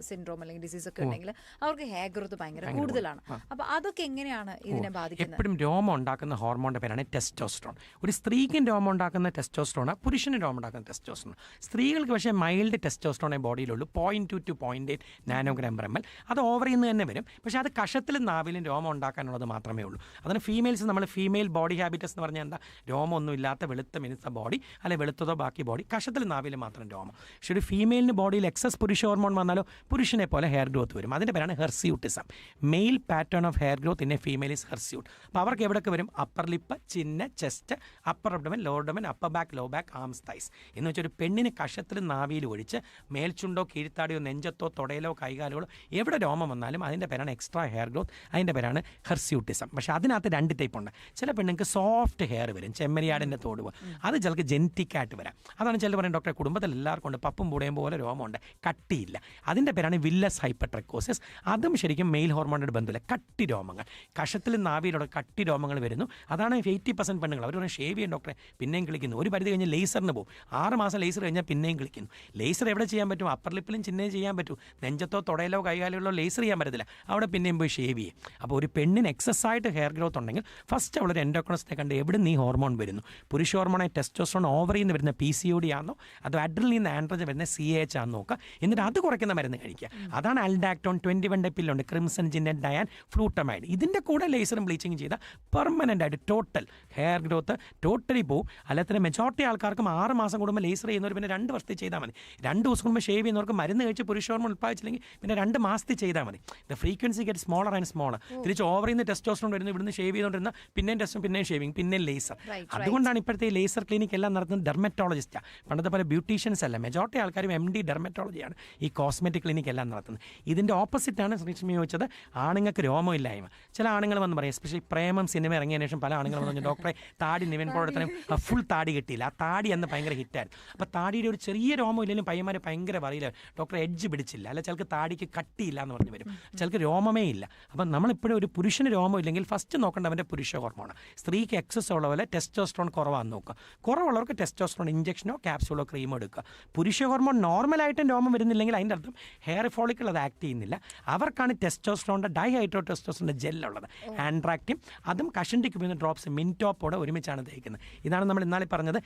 സിൻഡ്രോം അല്ലെങ്കിൽ ഡിസീസ് ഒക്കെ ഉണ്ടെങ്കിൽ അവർക്ക് ഹെയർ ഗ്രോത്ത് ഭയങ്കര കൂടുതലാണ്. അപ്പൊ അതൊക്കെ എങ്ങനെയാണ് ഇതിനെ ബാധിക്കുന്നത്? എപ്പോഴും രോമം ഉണ്ടാക്കുന്ന ഹോർമോണിന്റെ പേരാണ് ടെസ്റ്റോസ്ട്രോൺ ഒരു സ്ത്രീക്കും രോമം ഉണ്ടാക്കുന്ന ടെസ്റ്റോസ്ട്രോൺ പുരുഷന് രോമം ഉണ്ടാക്കുന്ന ടെസ്റ്റോസ്ട്രോൺ സ്ത്രീകൾക്ക് പക്ഷേ മൈൽഡ് ടെസ്റ്റോസ്ട്രോണേ ബോഡിയിലുള്ളൂ point two to point eight nanogram per M L അത് ഓവറിൽ നിന്ന് തന്നെ വരും. പക്ഷേ അത് കഷത്തിലും നാവിലും രോമം ഉണ്ടാക്കാനുള്ളത് മാത്രമേ ഉള്ളൂ. അതിന് ഫീമെയിൽസ് നമ്മൾ ഫീമെയിൽ ബോഡി ഹാബിറ്റസ് എന്ന് പറഞ്ഞാൽ എന്താ? രോമമൊന്നും ഇല്ലാത്ത വെളുത്ത മിനുത്ത ബോഡി അല്ലെ വെളുത്തതോ ബാക്കി ബോഡി കഷത്തിൽ നാവിൽ മാത്രം രോമം. പക്ഷെ ഒരു ഫീമെയിലിന് ബോഡിയിൽ എക്സസ് പുരുഷ ഹോർമോൺ വന്നാലോ പുരുഷനെ പോലെ ഹെയർ ഗ്രോത്ത് വരും. അതിന്റെ പേരാണ് hirsutism male pattern of hair growth in a female is hirsute അപ്പോൾ അവർക്ക് എവിടെയൊക്കെ വരും? Upper lip chin chest upper abdomen lower abdomen upper back low back arms thighs എന്ന് വെച്ചാൽ ഒരു പെണ്ണിന് കഷത്തിൽ നാവിയിൽ ഒഴിച്ച് മേൽച്ചുണ്ടോ കീഴ്ത്താടിയോ നെഞ്ചത്തോ തൊടയിലോ കൈകാലുകളോ എവിടെ രോമം വന്നാലും അതിന്റെ പേരാണ് എക്സ്ട്രാ ഹെയർ ഗ്രോത്ത് അതിന്റെ പേരാണ് ഹെർസ്യൂട്ടിസം പക്ഷേ അതിനകത്ത് രണ്ട് ടൈപ്പ് ഉണ്ട്. ചില പെണ്ണുങ്ങൾക്ക് സോഫ്റ്റ് ഹെയർ വരും ചെമ്മരിയാടിന്റെ തോട് പോലെ അത് ചിലർക്ക് ജെനറ്റിക്കായിട്ട് വരാം. അതാണ് ചിലർ പറയും ഡോക്ടറെ കുടുംബത്തിൽ എല്ലാവർക്കും ഉണ്ട്. പപ്പും പൂടയും പോലെ രോമമുണ്ട്. കട്ടിയില്ല. അതിന്റെ പേരാണ് വില്ലസ് ഹൈപ്പർട്രക്കോസിസ് അതും ശരിക്കും മെയിൽ ഹോർമോണിന്റെ ബന്ധമില്ല കട്ടി രോമങ്ങൾ. കഷത്തിലും നാവിയിലൂടെ കട്ടി രോമങ്ങൾ വരുന്നു. അതാണ് എയ്റ്റി പെർസെന്റ് പെണ്ണുങ്ങൾ. അവർ പറയും ഷേവ് ചെയ്യാൻ ഡോക്ടറെ പിന്നെയും കളിക്കുന്നു. ഒരു പരിധി കഴിഞ്ഞ് ലേസറിന് പോകും ആറ് മാസം ലേസർ കഴിഞ്ഞാൽ പിന്നെയും കളിക്കുന്നു. ലേസർ എവിടെ ചെയ്യാൻ പറ്റും? അപ്പർ ലിപ്പിലും ചിന്നയും ചെയ്യാൻ പറ്റും. നെഞ്ചത്തോ തുടയിലോ കൈകാലുകളോ ലേസർ ചെയ്യാൻ പറ്റത്തില്ല. അവിടെ പിന്നെയും പോയി ഷേവ് ചെയ്യും. അപ്പോൾ ഒരു പെണ്ണിന് എക്സസ് ആയിട്ട് ഹെയർ ഗ്രോത്ത് ഉണ്ടെങ്കിൽ ഫസ്റ്റ് അവളൊരു എൻഡോക്രോണസിനെ കണ്ട് എവിടെ നിന്ന് ഈ ഹോർമോൺ വരുന്നു? പുരുഷ ഹോർമോണായി ടെസ്റ്റോസ്ട്രോൺ ഓവറിൽ നിന്ന് വരുന്ന പി സി ഒ ഡി ആണോ അതോ അഡ്രിൽ നിന്ന് ആൻഡ്രോജൻ വരുന്ന സി എച്ച് ആണെന്ന് നോക്കുക. എന്നിട്ട് അത് കുറയ്ക്കുന്ന മരുന്ന് കഴിക്കുക. അതാണ് അൽഡാക്ടോൺ ട്വന്റി വൺ പില്ലുണ്ട് ക്രിംസൺ ജിൻഡൻ ഡയാൻ ഫ്ലൂട്ടമൈഡ് ഇതിന്റെ കൂടെ ലേസറും ബ്ലീച്ചിങ് ചെയ്താൽ പെർമനന്റ് ആയിട്ട് ടോട്ടൽ ഹെയർ ഗ്രോത്ത് ടോട്ടലി പോവും. അല്ലാതെ തന്നെ മെജോറിറ്റി ആൾക്കാർക്കും ആറ് മാസം കൂടുമ്പോൾ ലേസർ ചെയ്യുന്നവർ പിന്നെ രണ്ട് വർഷത്തിൽ ചെയ്താൽ മതി. രണ്ട് ദിവസം കൂടുമ്പോൾ ഷേവ് ചെയ്യുന്നവർക്ക് മരുന്ന് കഴിച്ച് പുരുഷ ഹോർമോൺ ഉൽപ്പാദിച്ചില്ലെങ്കിൽ പിന്നെ രണ്ട് മാസത്തിൽ ചെയ്താൽ മതി. The frequency get smaller and smaller തിരിച്ച് ഓവറിൽ നിന്ന് ടെസ്റ്റോസ്റ്റോൺ വരുന്നു ഇവിടുന്ന് ഷേവ് ചെയ്തുകൊണ്ടിരുന്ന പിന്നെയും ടെസ്റ്റും പിന്നെയും ഷേവിങ് പിന്നെ ലേസർ അതുകൊണ്ടാണ് ഇപ്പോഴത്തെ ലേസർ ക്ലിനിക് എല്ലാം നടത്തുന്നത് ഡെർമറ്റോളജിസ്റ്റാണ് പണ്ടത്തെ പോലെ ബ്യൂട്ടീഷ്യൻസ് അല്ല. മെജോറിറ്റി ആൾക്കാരും എം ഡി ഡെർമറ്റോളജിയാണ് ഈ കോസ്മെറ്റിക് ക്ലിനിക് എല്ലാം നടത്തുന്നത്. ഇതിന്റെ ഓപ്പോസിറ്റാണ് ശ്രീലക്ഷ്മി ചോദിച്ചത് ആണുങ്ങൾക്ക് രോമമില്ലായ്മ. ചില ആണുങ്ങൾ വന്ന് പറയും എസ്പെഷ്യലി പ്രേമം സിനിമ ഇറങ്ങിയതിന് ശേഷം പല ആണുങ്ങൾ പറഞ്ഞു ഡോക്ടറെ താടി നിവിൻ പോളത്തിനും ഫുൾ താടി കിട്ടിയില്ല. ആ താടി അന്ന് ഭയങ്കര ഹിറ്റായിരുന്നു അപ്പോൾ താടിയുടെ ഒരു ചെറിയ രോമം ഇല്ലെങ്കിലും പയ്യന്മാരെ ഭയങ്കര പറയില്ല ഡോക്ടറെ എഡ്ജ് പിടിച്ചില്ല. അല്ല ചിലക്ക് താടിക്ക് കട്ടിയില്ല എന്ന് പറഞ്ഞു വരും. ചിലക്ക് രോമമേ ഇല്ല. അപ്പം നമ്മളിപ്പോഴും ഒരു പുരുഷന് രോമം ഇല്ലെങ്കിൽ ഫസ്റ്റ് നോക്കേണ്ട അവന്റെ പുരുഷ ഹോർമോൺ സ്ത്രീക്ക് എക്സസ് ഉള്ള പോലെ ടെസ്റ്റോസ്ട്രോൺ കുറവാന്ന് നോക്കുക. കുറവുള്ളവർക്ക് ടെസ്റ്റോസ്ട്രോൺ ഇഞ്ചക്ഷനോ ക്യാപ്സ്യൂളോ ക്രീമോ എടുക്കുക. പുരുഷ ഹോർമോൺ നോർമലായിട്ടും രോമം വരുന്നില്ലെങ്കിൽ അതിന്റെ അർത്ഥം ഹെയർ ഫോളിക്കിൾ അത് ആക്ട് ചെയ്യുന്നില്ല. അവർക്കാണ് ടെസ്റ്റോസ്ട്രോണിന്റെ ഡൈഹൈഡ്രോ ടെസ്റ്റോസ്ട്രോണിന്റെ ജെല്ലുള്ളത്. ആൻഡ്രാക്റ്റിം അതും കഷണ്ടിക്ക് ഉപയോഗിക്കുന്ന ഡ്രോപ്സ് മിന്റോപ്പോടെ ഒരുമിച്ചാണ് തേക്കുന്നത് ഇതാണ് നമ്മൾ ഇന്നാളെ പറഞ്ഞത്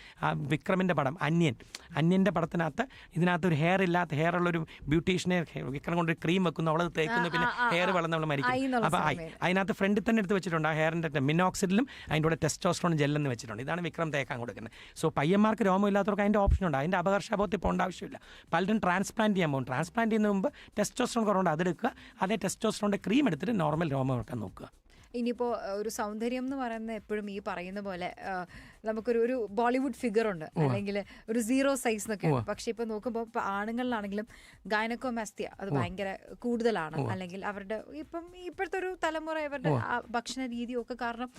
വിക്രമിന്റെ പടം അന്യൻ. അന്യന്റെ പടത്തിനകത്ത് ഇതിനകത്ത് ഒരു ഹെയർ ഇല്ലാത്ത ഹെയർ ഉള്ളൊരു ബ്യൂട്ടീഷ്യനെ വിക്രം കൊണ്ട് ക്രീം വെക്കുന്നു. അവളത് തേക്കുന്നു പിന്നെ ഹെയർ. വളർന്ന് നമ്മൾ മരിക്കും അപ്പോൾ. അതിനകത്ത് ഫ്രണ്ടിൽ തന്നെ എടുത്ത് വെച്ചിട്ടുണ്ട്. ആ ഹെയറിന്റെ മിനോക്സിഡിലും അതിന്റെ കൂടെ ടെസ്റ്റോസ്ട്രോൺ ജെല്ലെന്ന് വെച്ചിട്ടുണ്ട്. ഇതാണ് വിക്രം തേക്കാൻ കൊടുക്കുന്നത്. സോ പയ്യന്മാർക്ക് രോമമില്ലാത്തവർക്ക് അതിന്റെ ഓപ്ഷൻ ഉണ്ട്. അതിന്റെ അപകർഷബോധത്തിൽ പോകേണ്ട ആവശ്യമില്ല. പലരും ട്രാൻസ്പ്ലാന്റ് ചെയ്യാൻ പോകും. ട്രാൻസ്പ്ലാന്റ് ചെയ്യുന്ന മുമ്പ് ടെസ്റ്റോസ്ട്രോൺ കുറവുണ്ട് അതെടുക്കുക അതേ ടെസ്റ്റോസ്ട്രോണിന്റെ ക്രീം എടുത്തിട്ട് നോർമൽ രോമം നോക്കുക. ഇനിയിപ്പോൾ ഒരു സൗന്ദര്യം എന്ന് പറയുന്നത് എപ്പോഴും ഈ പറയുന്ന പോലെ നമുക്കൊരു ഒരു ബോളിവുഡ് ഫിഗർ ഉണ്ട്. അല്ലെങ്കിൽ ഒരു സീറോ സൈസ് എന്നൊക്കെ പക്ഷെ ഇപ്പൊ നോക്കുമ്പോൾ ഇപ്പൊ ആണുങ്ങളിലാണെങ്കിലും ഗൈനക്കോമാസ്തിയ അത് ഭയങ്കര കൂടുതലാണ്. അല്ലെങ്കിൽ അവരുടെ ഇപ്പം ഇപ്പോഴത്തെ ഒരു തലമുറ ഇവരുടെ ഭക്ഷണ രീതിയും ഒക്കെ കാരണം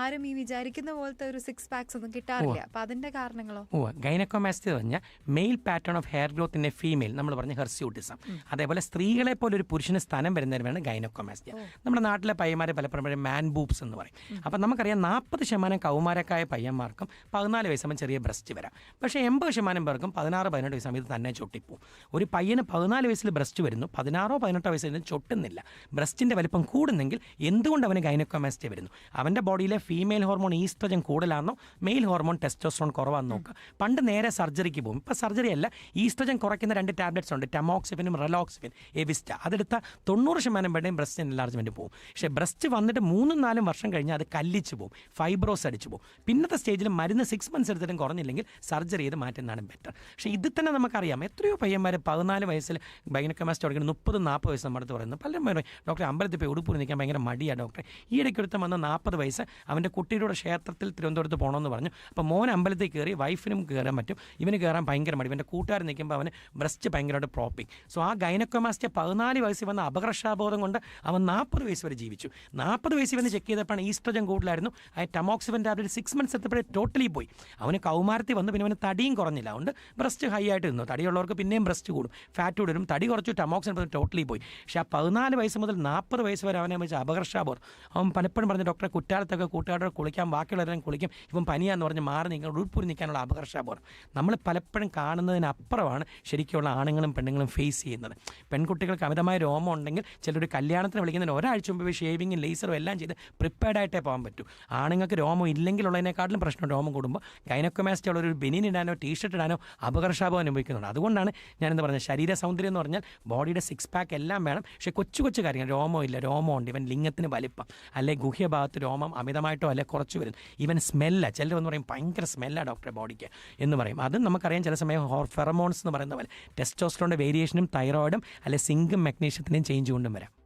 ആരും ഈ വിചാരിക്കുന്ന പോലത്തെ ഒരു സിക്സ് പാക്സ് ഒന്നും കിട്ടാറില്ല. അപ്പൊ അതിന്റെ കാരണങ്ങളോ? ഗൈനക്കോ ഗൈനക്കോമാസ്റ്റി പറഞ്ഞാൽ male pattern of hair growth in a female നമ്മൾ പറഞ്ഞ ഹെർസ്യൂട്ടിസം അതേപോലെ സ്ത്രീകളെ പോലെ ഒരു പുരുഷന് സ്ഥാനം വരുന്നവരാണ് ഗൈനക്കോമാസ്തിയ നമ്മുടെ നാട്ടിലെ പയ്യന്മാരെ പലപ്പോഴും മാൻ ബൂബ്സ് എന്ന് പറയും. അപ്പം നമുക്കറിയാം നാൽപ്പത് ശതമാനം കൗമാരക്കായ പയ്യന്മാർക്കും പതിനാല് വയസ്സാകുമ്പോൾ ചെറിയ ബ്രസ്റ്റ് വരാം. പക്ഷേ എൺപത് ശതമാനം പേർക്കും പതിനാറ് പതിനെട്ട് വയസ്സാകുമ്പോൾ ഇത് തന്നെ ചൊട്ടിപ്പോവും. ഒരു പയ്യന് പതിനാല് വയസ്സിൽ ബ്രസ്റ്റ് വരുന്നു പതിനാറോ പതിനെട്ടോ വയസ്സിൽ ചൊട്ടുന്നില്ല. ബ്രസ്റ്റിന്റെ വലിപ്പം കൂടുന്നെങ്കിൽ എന്തുകൊണ്ട് അവന് ഗൈനക്കോമാസ്റ്റി വരുന്നു? അവന്റെ ബോഡിയിലെ ഫീമെയിൽ ഹോർമോൺ ഈസ്ട്രജൻ കൂടുതലാണെന്നോ മെയിൽ ഹോർമോൺ ടെസ്റ്റോസ്ട്രോൺ കുറവാണെന്ന് നോക്കുക. പണ്ട് നേരെ സർജറിക്ക് പോകും. ഇപ്പോൾ സർജറി അല്ല ഈസ്ട്രജൻ കുറയ്ക്കുന്ന രണ്ട് ടാബ്ലറ്റ്സ് ഉണ്ട് ടെമോക്സിഫിനും റെലോക്സിഫിൻ എവിസ്റ്റ അതെടുത്ത തൊണ്ണൂറ് ശതമാനം പേരുടെയും ബ്രസ്റ്റ് എൻലാർജ്മെന്റ് പോകും. പക്ഷേ ബ്രസ്റ്റ് വന്നിട്ട് മൂന്നും നാലും വർഷം കഴിഞ്ഞാൽ അത് കല്ലിച്ച് പോകും ഫൈബ്രോസ് അടിച്ചു പോകും. പിന്നത്തെ സ്റ്റേജിൽ മരുന്ന് സിക്സ് മന്ത്സ് എടുത്തിട്ടും കുറഞ്ഞില്ലെങ്കിൽ സർജറി ചെയ്ത് മാറ്റുന്നതാണ് ബെറ്റർ പക്ഷേ ഇത് തന്നെ നമുക്കറിയാം. എത്രയോ പയ്യന്മാർ പതിനാല് വയസ്സിൽ ബൈനക്കമാസ്റ്റ് തുടങ്ങി മുപ്പത് നാൽപ്പത് വയസ്സ് നമ്മുടെ അടുത്ത് പറയുന്നത് പലരും ഡോക്ടർ അമ്പലത്തിൽ പോയി ഉടുപ്പ് നിൽക്കാൻ ഭയങ്കര മടിയാണ് ഡോക്ടറെ. ഈ ഇടയ്ക്ക് ഒരുത്തം വന്ന നാൽപ്പത് വയസ്സ് അവന്റെ കുട്ടിയുടെ ക്ഷേത്രത്തിൽ തിരുവനന്തപുരത്ത് പോകണമെന്ന് പറഞ്ഞു. അപ്പോൾ മോൻ അമ്പലത്തിൽ കയറി വൈഫിനും കയറാൻ പറ്റും. ഇവന് കയറാൻ ഭയങ്കര മടി. ഇവന്റെ കൂട്ടുകാരൻ നിൽക്കുമ്പോൾ അവന് ബ്രസ്റ്റ് ഭയങ്കരമായിട്ട് പ്രോപ്പിങ് സോ ആ ഗൈനക്കോമാസ്റ്റിയ പതിനാല് വയസ്സിൽ വന്ന അപകർഷാബോധം കൊണ്ട് അവൻ നാൽപ്പത് വയസ്സ് വരെ ജീവിച്ചു. നാൽപ്പത് വയസ്സിൽ വന്ന് ചെക്ക് ചെയ്തപ്പോഴാണ് ഈസ്ട്രജൻ കൂടുതലായിരുന്നു. ആ ടമോക്സിവൻ ടാബ്ലറ്റ് സിക്സ് മന്ത്സ് എത്തപ്പോഴേ ടോട്ടലി പോയി. അവന് കൗമാരത്തിൽ വന്ന് പിന്നെ അവന് തടിയും കുറഞ്ഞില്ല. അതുകൊണ്ട് ബ്രസ്റ്റ് ഹൈ ആയിട്ട് നിന്നു. തടിയുള്ളവർക്ക് പിന്നെയും ബ്രസ്റ്റ് കൂടും. ഫാറ്റ് കൂടും തടി കുറച്ചു ടമോക്സിൻ ടോട്ടലി പോയി. പക്ഷേ ആ പതിനാല് വയസ്സ് മുതൽ നാൽപ്പത് വയസ്സ് വരെ അവനെ വെച്ച് അപകർഷാബോധം അവൻ പലപ്പോഴും പറഞ്ഞ ഡോക്ടറെ കുറ്റാലത്തൊക്കെ കൂട്ടുകാരുടെ കുളിക്കാൻ ബാക്കിയുള്ളവരെല്ലാം കുളിക്കും. ഇപ്പം പനിയാന്ന് പറഞ്ഞ് മാറി നിൽക്കാൻ ഉൾപ്പൂരി നിൽക്കാനുള്ള അപകർഷാബോധം നമ്മൾ പലപ്പോഴും കാണുന്നതിനപ്പുറമാണ് ശരിക്കുള്ള ആണുങ്ങളും പെണ്ണുങ്ങളും ഫേസ് ചെയ്യുന്നത്. പെൺകുട്ടികൾക്ക് അമിതമായ രോമം ഉണ്ടെങ്കിൽ ചിലർ കല്യാണത്തിന് വിളിക്കുന്നതിന് ഒരാഴ്ച മുമ്പ് ഷേവിങ്ങും ലേസറും എല്ലാം ചെയ്ത് പ്രിപ്പയർഡായിട്ടേ പോകാൻ പറ്റൂ. ആണുങ്ങൾക്ക് രോമം ഇല്ലെങ്കിലുള്ളതിനെക്കാട്ടിലും പ്രശ്നം രോമം കൂടുമ്പോൾ ഗൈനക്കോമാസ്റ്റി ഉള്ള ഒരു ബെനിൻ ഇടാനോ ടീഷർട്ട് ഇടാനോ അപകർഷാപം അനുഭവിക്കുന്നുണ്ട്. അതുകൊണ്ടാണ് ഞാൻ എന്ന് പറഞ്ഞത് ശരീര സൗന്ദര്യം എന്ന് പറഞ്ഞാൽ ബോഡിയുടെ സിക്സ് പാക്ക് എല്ലാം വേണം. പക്ഷേ കൊച്ചു കൊച്ചു കാര്യങ്ങൾ രോമം ഇല്ല രോമം ഉണ്ട് ഇവൻ ലിംഗത്തിന് വലിപ്പം അല്ലെ ഗുഹ്യഭാഗത്ത് രോമം അമിതമായിട്ടോ അല്ലെ കുറച്ച് വരും ഇവൻ സ്മെല്ല ചിലർ എന്ന് പറയും ഭയങ്കര സ്മെല്ലാണ് ഡോക്ടറെ ബോഡിക്ക് എന്ന് പറയും. അത് നമുക്കറിയാം ചില സമയം ഹോർ ഫെറമോൺസ് എന്ന് പറയുന്ന പോലെ ടെസ്റ്റോസ്ട്രോണിന്റെ വേരിയേഷനും തൈറോയിഡും അല്ലെ സിങ്കും മെഗ്നീഷ്യത്തിന്റെയും ചേഞ്ച് കൊണ്ടും വരാം.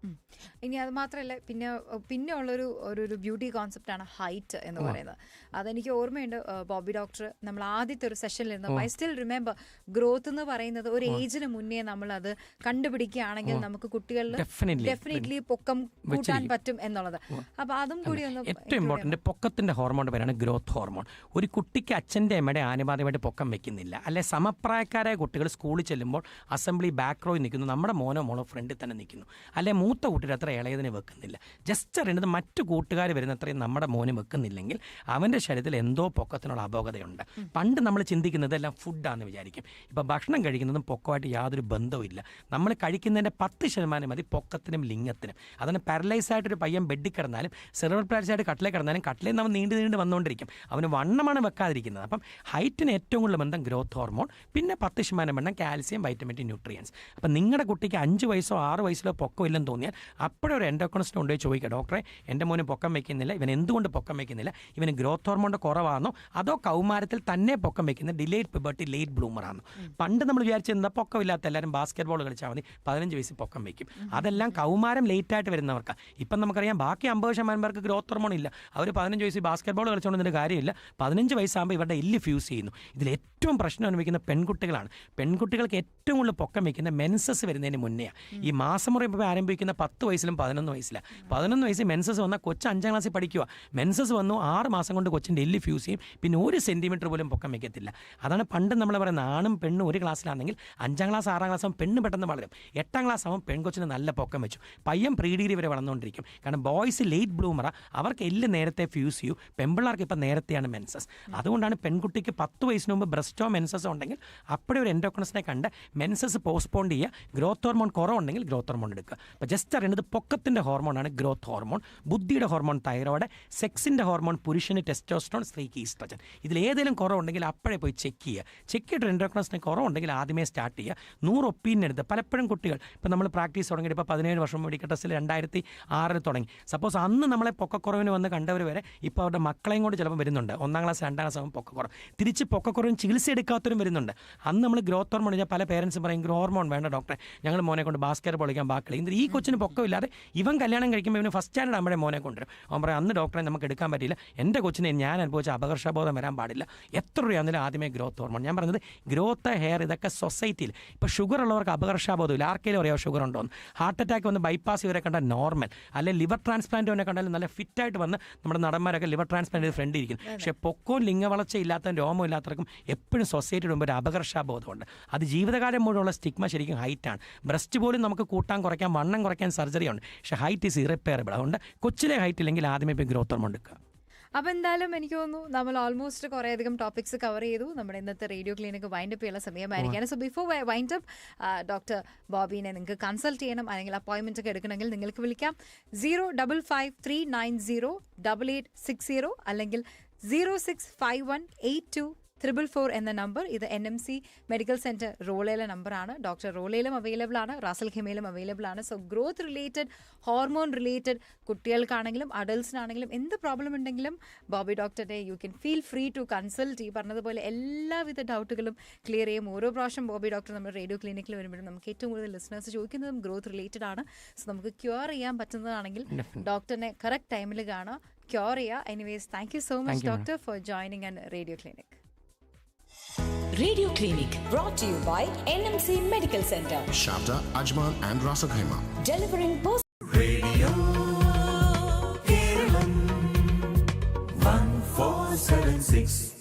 ഇനി അത് മാത്രമല്ല പിന്നെ പിന്നെ ഉള്ളൊരു ഒരു ഒരു ബ്യൂട്ടി കോൺസെപ്റ്റാണ് ഹൈറ്റ് എന്ന് പറയുന്നത്. അതെനിക്ക് ഓർമ്മയുണ്ട് ബോബി ഡോക്ടർ നമ്മൾ ആദ്യത്തെ ഒരു സെഷനിൽ ഐ സ്റ്റിൽ റിമെമ്പർ ഗ്രോത്ത് എന്ന് പറയുന്നത് ഒരു ഏജിന് മുന്നേ നമ്മൾ അത് കണ്ടുപിടിക്കുകയാണെങ്കിൽ നമുക്ക് കുട്ടികളിൽ. ഡെഫിനറ്റ്ലി പൊക്കം കൂട്ടാൻ പറ്റും എന്നുള്ളത്. അപ്പൊ അതും കൂടി ഒന്ന് ഏറ്റവും ഇമ്പോർട്ടന്റ് പൊക്കത്തിന്റെ ഹോർമോൺ പേരാണ് ഗ്രോത്ത് ഹോർമോൺ ഒരു കുട്ടിക്ക് അച്ഛന്റെ അമ്മയുടെ ആനുപാതികമായിട്ട് പൊക്കം വെക്കുന്നില്ല. അല്ലെ സമപ്രായക്കാരായ കുട്ടികൾ സ്കൂളിൽ ചെല്ലുമ്പോൾ അസംബ്ലി ബാക്ക് റോയിൽ നിൽക്കുന്നു. നമ്മുടെ മോനോ മോളോ ഫ്രണ്ടിൽ തന്നെ നിൽക്കുന്നു. അല്ലെ മൂന്ന് മൂത്ത കൂട്ടുകാർ അത്ര ഇളയതിന് വെക്കുന്നില്ല. ജസ്റ്റ് അറിയേണ്ടത് മറ്റു കൂട്ടുകാർ വരുന്ന അത്രയും നമ്മുടെ മോന് വെക്കുന്നില്ലെങ്കിൽ അവന്റെ ശരീരത്തിൽ എന്തോ പൊക്കത്തിനുള്ള അപകതയുണ്ട് പണ്ട് നമ്മൾ ചിന്തിക്കുന്നത് എല്ലാം ഫുഡാണെന്ന് വിചാരിക്കും. ഇപ്പം ഭക്ഷണം കഴിക്കുന്നതും പൊക്കമായിട്ട് യാതൊരു ബന്ധവും ഇല്ല. നമ്മൾ കഴിക്കുന്നതിന്റെ പത്ത് ശതമാനം മതി പൊക്കത്തിനും ലിംഗത്തിനും. അതാണ് പാരലൈസ് ആയിട്ടൊരു പയ്യൻ ബെഡിൽ കിടന്നാലും സെർവർ പാരലൈസായിട്ട് കട്ടിലേ കിടന്നാലും കട്ടിലേ നമ്മൾ നീണ്ടു നീണ്ട് വന്നുകൊണ്ടിരിക്കും. അവന് വണ്ണമാണ് വെക്കാതിരിക്കുന്നത്. അപ്പം ഹൈറ്റിന് ഏറ്റവും കൂടുതൽ ബന്ധം ഗ്രോത്ത് ഹോർമോൺ പിന്നെ പത്ത് ശതമാനം ബന്ധം കാൽസ്യം വൈറ്റമിൻ ന്യൂട്രിയൻസ് അപ്പം നിങ്ങളുടെ കുട്ടിക്ക് അഞ്ച് വയസ്സോ ആറ് വയസ്സിലോ പൊക്കം ഇല്ലെന്ന് തോന്നിയാൽ അപ്പോഴേ ഒരു എൻഡോക്കണിസ്റ്റ് കൊണ്ടുപോയി ചോദിക്കുക ഡോക്ടറെ എന്റെ മോന് പൊക്കം വെക്കുന്നില്ല ഇവൻ എന്തുകൊണ്ട് പൊക്കം വെക്കുന്നില്ല? ഇവന് ഗ്രോത്ത് ഹോർമോണിന്റെ കുറവാണോ അതോ കൗമാരത്തിൽ തന്നെ പൊക്കം വെക്കുന്ന ഡിലേറ്റ് പിബർട്ടി ലേറ്റ് ബ്ലൂമർ ആണോ പണ്ട് നമ്മൾ വിചാരിച്ചിരുന്ന പൊക്കമില്ലാത്ത എല്ലാവരും ബാസ്കറ്റ് ബോൾ കളിച്ചാൽ മതി പതിനഞ്ച് വയസ്സിൽ പൊക്കം വെക്കും. അതെല്ലാം കൗമാരം ലേറ്റ് ആയിട്ട് വരുന്നവർക്ക്. ഇപ്പം നമുക്കറിയാം ബാക്കി അമ്പത് ശതമാനം പേർക്ക് ഗ്രോത്ത് ഹോർമോൺ ഇല്ല. അവർ പതിനഞ്ച് വയസ്സിൽ ബാസ്കറ്റ് ബോൾ കളിച്ചുകൊണ്ടതിന്റെ കാര്യമില്ല. പതിനഞ്ച് വയസ്സാകുമ്പോൾ ഇവരുടെ എല്ല് ഫ്യൂസ് ചെയ്യുന്നു. ഇതിൽ ഏറ്റവും പ്രശ്നം അനുഭവിക്കുന്ന പെൺകുട്ടികളാണ്. പെൺകുട്ടികൾക്ക് ഏറ്റവും കൂടുതൽ പൊക്കം വയ്ക്കുന്ന മെൻസസ് വരുന്നതിന് മുന്നേ ഈ മാസമുറി ഇപ്പോൾ ആരംഭിക്കുന്ന പത്ത് വയസ്സിലും പതിനൊന്ന് വയസ്സിലാണ് പതിനൊന്ന് വയസ്സിൽ മെൻസസ് വന്നാൽ കൊച്ചു അഞ്ചാം ക്ലാസ്സിൽ പഠിക്കുക മെൻസസ് വന്നു ആറ് മാസം കൊണ്ട് കൊച്ചിന്റെ എല്ല് ഫ്യൂസ് ചെയ്യും. പിന്നെ ഒരു സെന്റിമീറ്റർ പോലും പൊക്കം വയ്ക്കത്തില്ല അതാണ് പണ്ട് നമ്മൾ പറയുന്നത് ആണും പെണ്ണും ഒരു ക്ലാസ്സിലാണെങ്കിൽ അഞ്ചാം ക്ലാസ് ആറാം ക്ലാസ് ആകുമ്പോൾ പെണ്ണ് പെട്ടെന്ന് വളരും. എട്ടാം ക്ലാസ് ആകുമ്പോൾ പെൺകൊച്ചിന് നല്ല പൊക്കം വെച്ചു. പയ്യൻ പ്രീ ഡിഗ്രി വരെ വളർന്നുകൊണ്ടിരിക്കും കാരണം ബോയ്സ് ലേറ്റ് ബ്ലൂമറ. അവർക്ക് എല്ല് നേരത്തെ ഫ്യൂസ് ചെയ്യൂ. പെമ്പിള്ളാർക്ക് ഇപ്പം നേരത്തെയാണ് മെൻസസ്. അതുകൊണ്ടാണ് പെൺകുട്ടിക്ക് പത്ത് വയസ്സിന് മുമ്പ് ബ്രസ്റ്റോ മെൻസസോ ഉണ്ടെങ്കിൽ അപ്പോഴേ ഒരു എൻഡോക്രസിനെ കണ്ട് മെൻസസ് പോസ്റ്റ്പോൺ ചെയ്യുക. ഗ്രോത്ത് ഹോർമോൺ കുറവുണ്ടെങ്കിൽ ഗ്രോത്ത് ഹോർമോൺ എടുക്കുക. അപ്പോൾ ജസ്റ്റ് അറിയേണ്ടത് പൊക്കത്തിന്റെ ഹോർമോണാണ് ഗ്രോത്ത് ഹോർമോൺ. ബുദ്ധിയുടെ ഹോർമോൺ തൈറോയ്ഡ് സെക്സിന്റെ ഹോർമോൺ പുരുഷന് ടെസ്റ്റോസ്ട്രോൺ സ്ത്രീക്ക് ഈസ്ട്രജൻ. ഇതിൽ ഏതെങ്കിലും കുറവുണ്ടെങ്കിൽ അപ്പോഴേ പോയി ചെക്ക് ചെയ്യുക. ചെക്ക് ചെയ്തിട്ട് എൻഡോക്രസിന് കുറവുണ്ടെങ്കിൽ ആദ്യമേ സ്റ്റാർട്ട് ചെയ്യുക. നൂറ് ഒപ്പീനിയൻ എടുത്ത് പലപ്പോഴും കുട്ടികൾ ഇപ്പോൾ നമ്മൾ പ്രാക്ടീസ് തുടങ്ങിയിട്ട് ഇപ്പോൾ പതിനേഴ് വർഷം മെഡിക്കൽ ടെസ്റ്റിൽ രണ്ടായിരത്തി ആറിൽ തുടങ്ങി. സപ്പോസ് അന്ന് നമ്മളെ പൊക്കക്കുറവിന് വന്ന് കണ്ടവർ വരെ ഇപ്പോൾ അവരുടെ മക്കളെയും കൊണ്ട് ചിലപ്പോൾ വരുന്നുണ്ട്. ഒന്നാം ക്ലാസ് രണ്ടാം ക്ലാസ് ആകുമ്പോൾ പൊക്കക്കുറവ്. തിരിച്ച് പൊക്കക്കുറവിന് ചികിത്സ എടുക്കാത്തവരും വരുന്നുണ്ട്. അന്ന് നമ്മൾ ഗ്രോത്ത് ഹോർമോൺ പല പേരൻസും പറയും ഗ്രോ ഹോർമോൺ വേണ്ട ഡോക്ടറെ ഞങ്ങൾ മോനെ കൊണ്ട് ബാസ്കറ്റ് പൊളിക്കാൻ ബാക്കി ഈ കൊച്ചിന് പൊക്കമില്ലാതെ ഇവൻ കല്യാണം കഴിക്കുമ്പോൾ ഇവന് ഫസ്റ്റ് സ്റ്റാൻഡേർഡ് നമ്മുടെ മോനെ കൊണ്ടുവരും. അവൻ പറയും അന്ന് ഡോക്ടറെ നമുക്ക് എടുക്കാൻ പറ്റില്ല എന്റെ കൊച്ചിനെ ഞാൻ അനുഭവിച്ച അപകർഷബോധം വരാൻ പാടില്ല. എത്ര രൂപയാണെങ്കിലും ആദ്യമേ ഗ്രോത്ത് ഹോർമോൺ ഞാൻ പറഞ്ഞത് ഗ്രോത്ത് ഹെയർ ഇതൊക്കെ സൊസൈറ്റിയിൽ ഇപ്പോൾ ഷുഗർ ഉള്ളവർക്ക് അപകർഷബോധമില്ല ആർക്കെങ്കിലും അറിയാമോ ഷുഗർ ഉണ്ടോ എന്ന് ഹാർട്ട് അറ്റാക്ക് വന്ന് ബൈപ്പാസ് ഇവരെ കണ്ടാൽ നോർമൽ അല്ലെങ്കിൽ ലിവർ ട്രാൻസ്പ്ലാന്റ് വന്നെ കണ്ടാലും നല്ല ഫിറ്റായിട്ട് വന്ന് നമ്മുടെ നടന്മാരൊക്കെ ലിവർ ട്രാൻസ്പ്ലാന്റ് ചെയ്ത് ഫ്രണ്ട് ഇരിക്കുന്നു. പക്ഷേ പൊക്കവും ലിംഗവളർച്ച ഇല്ലാത്ത രോമം ഇല്ലാത്തവർക്കും എപ്പോഴും സൊസൈറ്റിയുടെ മുമ്പ് ഒരു അപകർഷബോധമുണ്ട്. അത് ജീവിതകാലം മുഴുവനുള്ള സ്റ്റിഗ്മ ശരിക്കും ഹൈറ്റാണ് ബ്രസ്റ്റ് പോലും നമുക്ക് കൂട്ടാൻ കുറയ്ക്കാൻ വണ്ണം കുറയ്ക്കാൻ സർജറി ഉണ്ട്. പക്ഷേ ഹൈറ്റ് ഈസ് ഇറിപ്പയറബിൾ അതുകൊണ്ട് കൊച്ചിലെ ഹൈറ്റ് ഇല്ലെങ്കിൽ ആദ്യമേ ഇപ്പോൾ ഗ്രോത്ത് ഹോർമോൺ എടുക്കുക. അപ്പം എന്തായാലും എനിക്ക് തോന്നുന്നു നമ്മൾ ഓൾമോസ്റ്റ് കുറേയധികം ടോപ്പിക്സ് കവർ ചെയ്തു. നമ്മുടെ ഇന്നത്തെ റേഡിയോ ക്ലിനിക്ക് വൈൻഡ് അപ്പ് ചെയ്യാനുള്ള സമയമായിരിക്കാണ്. So before wind up doctor ബോബിനെ നിങ്ങൾക്ക് കൺസൾട്ട് ചെയ്യണം. അല്ലെങ്കിൽ അപ്പോയിൻമെന്റ് ഒക്കെ എടുക്കണമെങ്കിൽ നിങ്ങൾക്ക് വിളിക്കാം. Zero double five three nine zero double eight six zero അല്ലെങ്കിൽ zero six five one eight two triple four എന്ന നമ്പർ ഇത് N M C medical centre റോളയിലെ നമ്പറാണ് ഡോക്ടർ റോളയിലും അവൈലബിൾ ആണ്. റാസൽ ഖിമയിലും അവൈലബിൾ ആണ്. So growth related hormone related കുട്ടികൾക്കാണെങ്കിലും അഡൽസിനാണെങ്കിലും എന്ത് പ്രോബ്ലം ഉണ്ടെങ്കിലും ബോബി ഡോക്ടറെ you can feel free to consult ഈ പറഞ്ഞതുപോലെ എല്ലാവിധ ഡൗട്ടുകളും ക്ലിയർ ചെയ്യും. ഓരോ പ്രാവശ്യം ബോബി ഡോക്ടർ നമ്മുടെ റേഡിയോ ക്ലിനിക്കിൽ വരുമ്പോഴും നമുക്ക് ഏറ്റവും കൂടുതൽ ലിസണേഴ്സ് ചോദിക്കുന്നതും ഗ്രോത്ത് റിലേറ്റഡ് ആണ്. സോ നമുക്ക് ക്യൂർ ചെയ്യാൻ പറ്റുന്നതാണെങ്കിൽ ഡോക്ടറിനെ കറക്റ്റ് ടൈമിൽ കാണാം. ക്യൂർ ചെയ്യുക anyways thank you so much. Doctor for joining and radio clinic Radio Clinic brought to you by NMC Medical Center. Shabda, Ajman, and Rasa Khaima. Delivering post. One four seven six.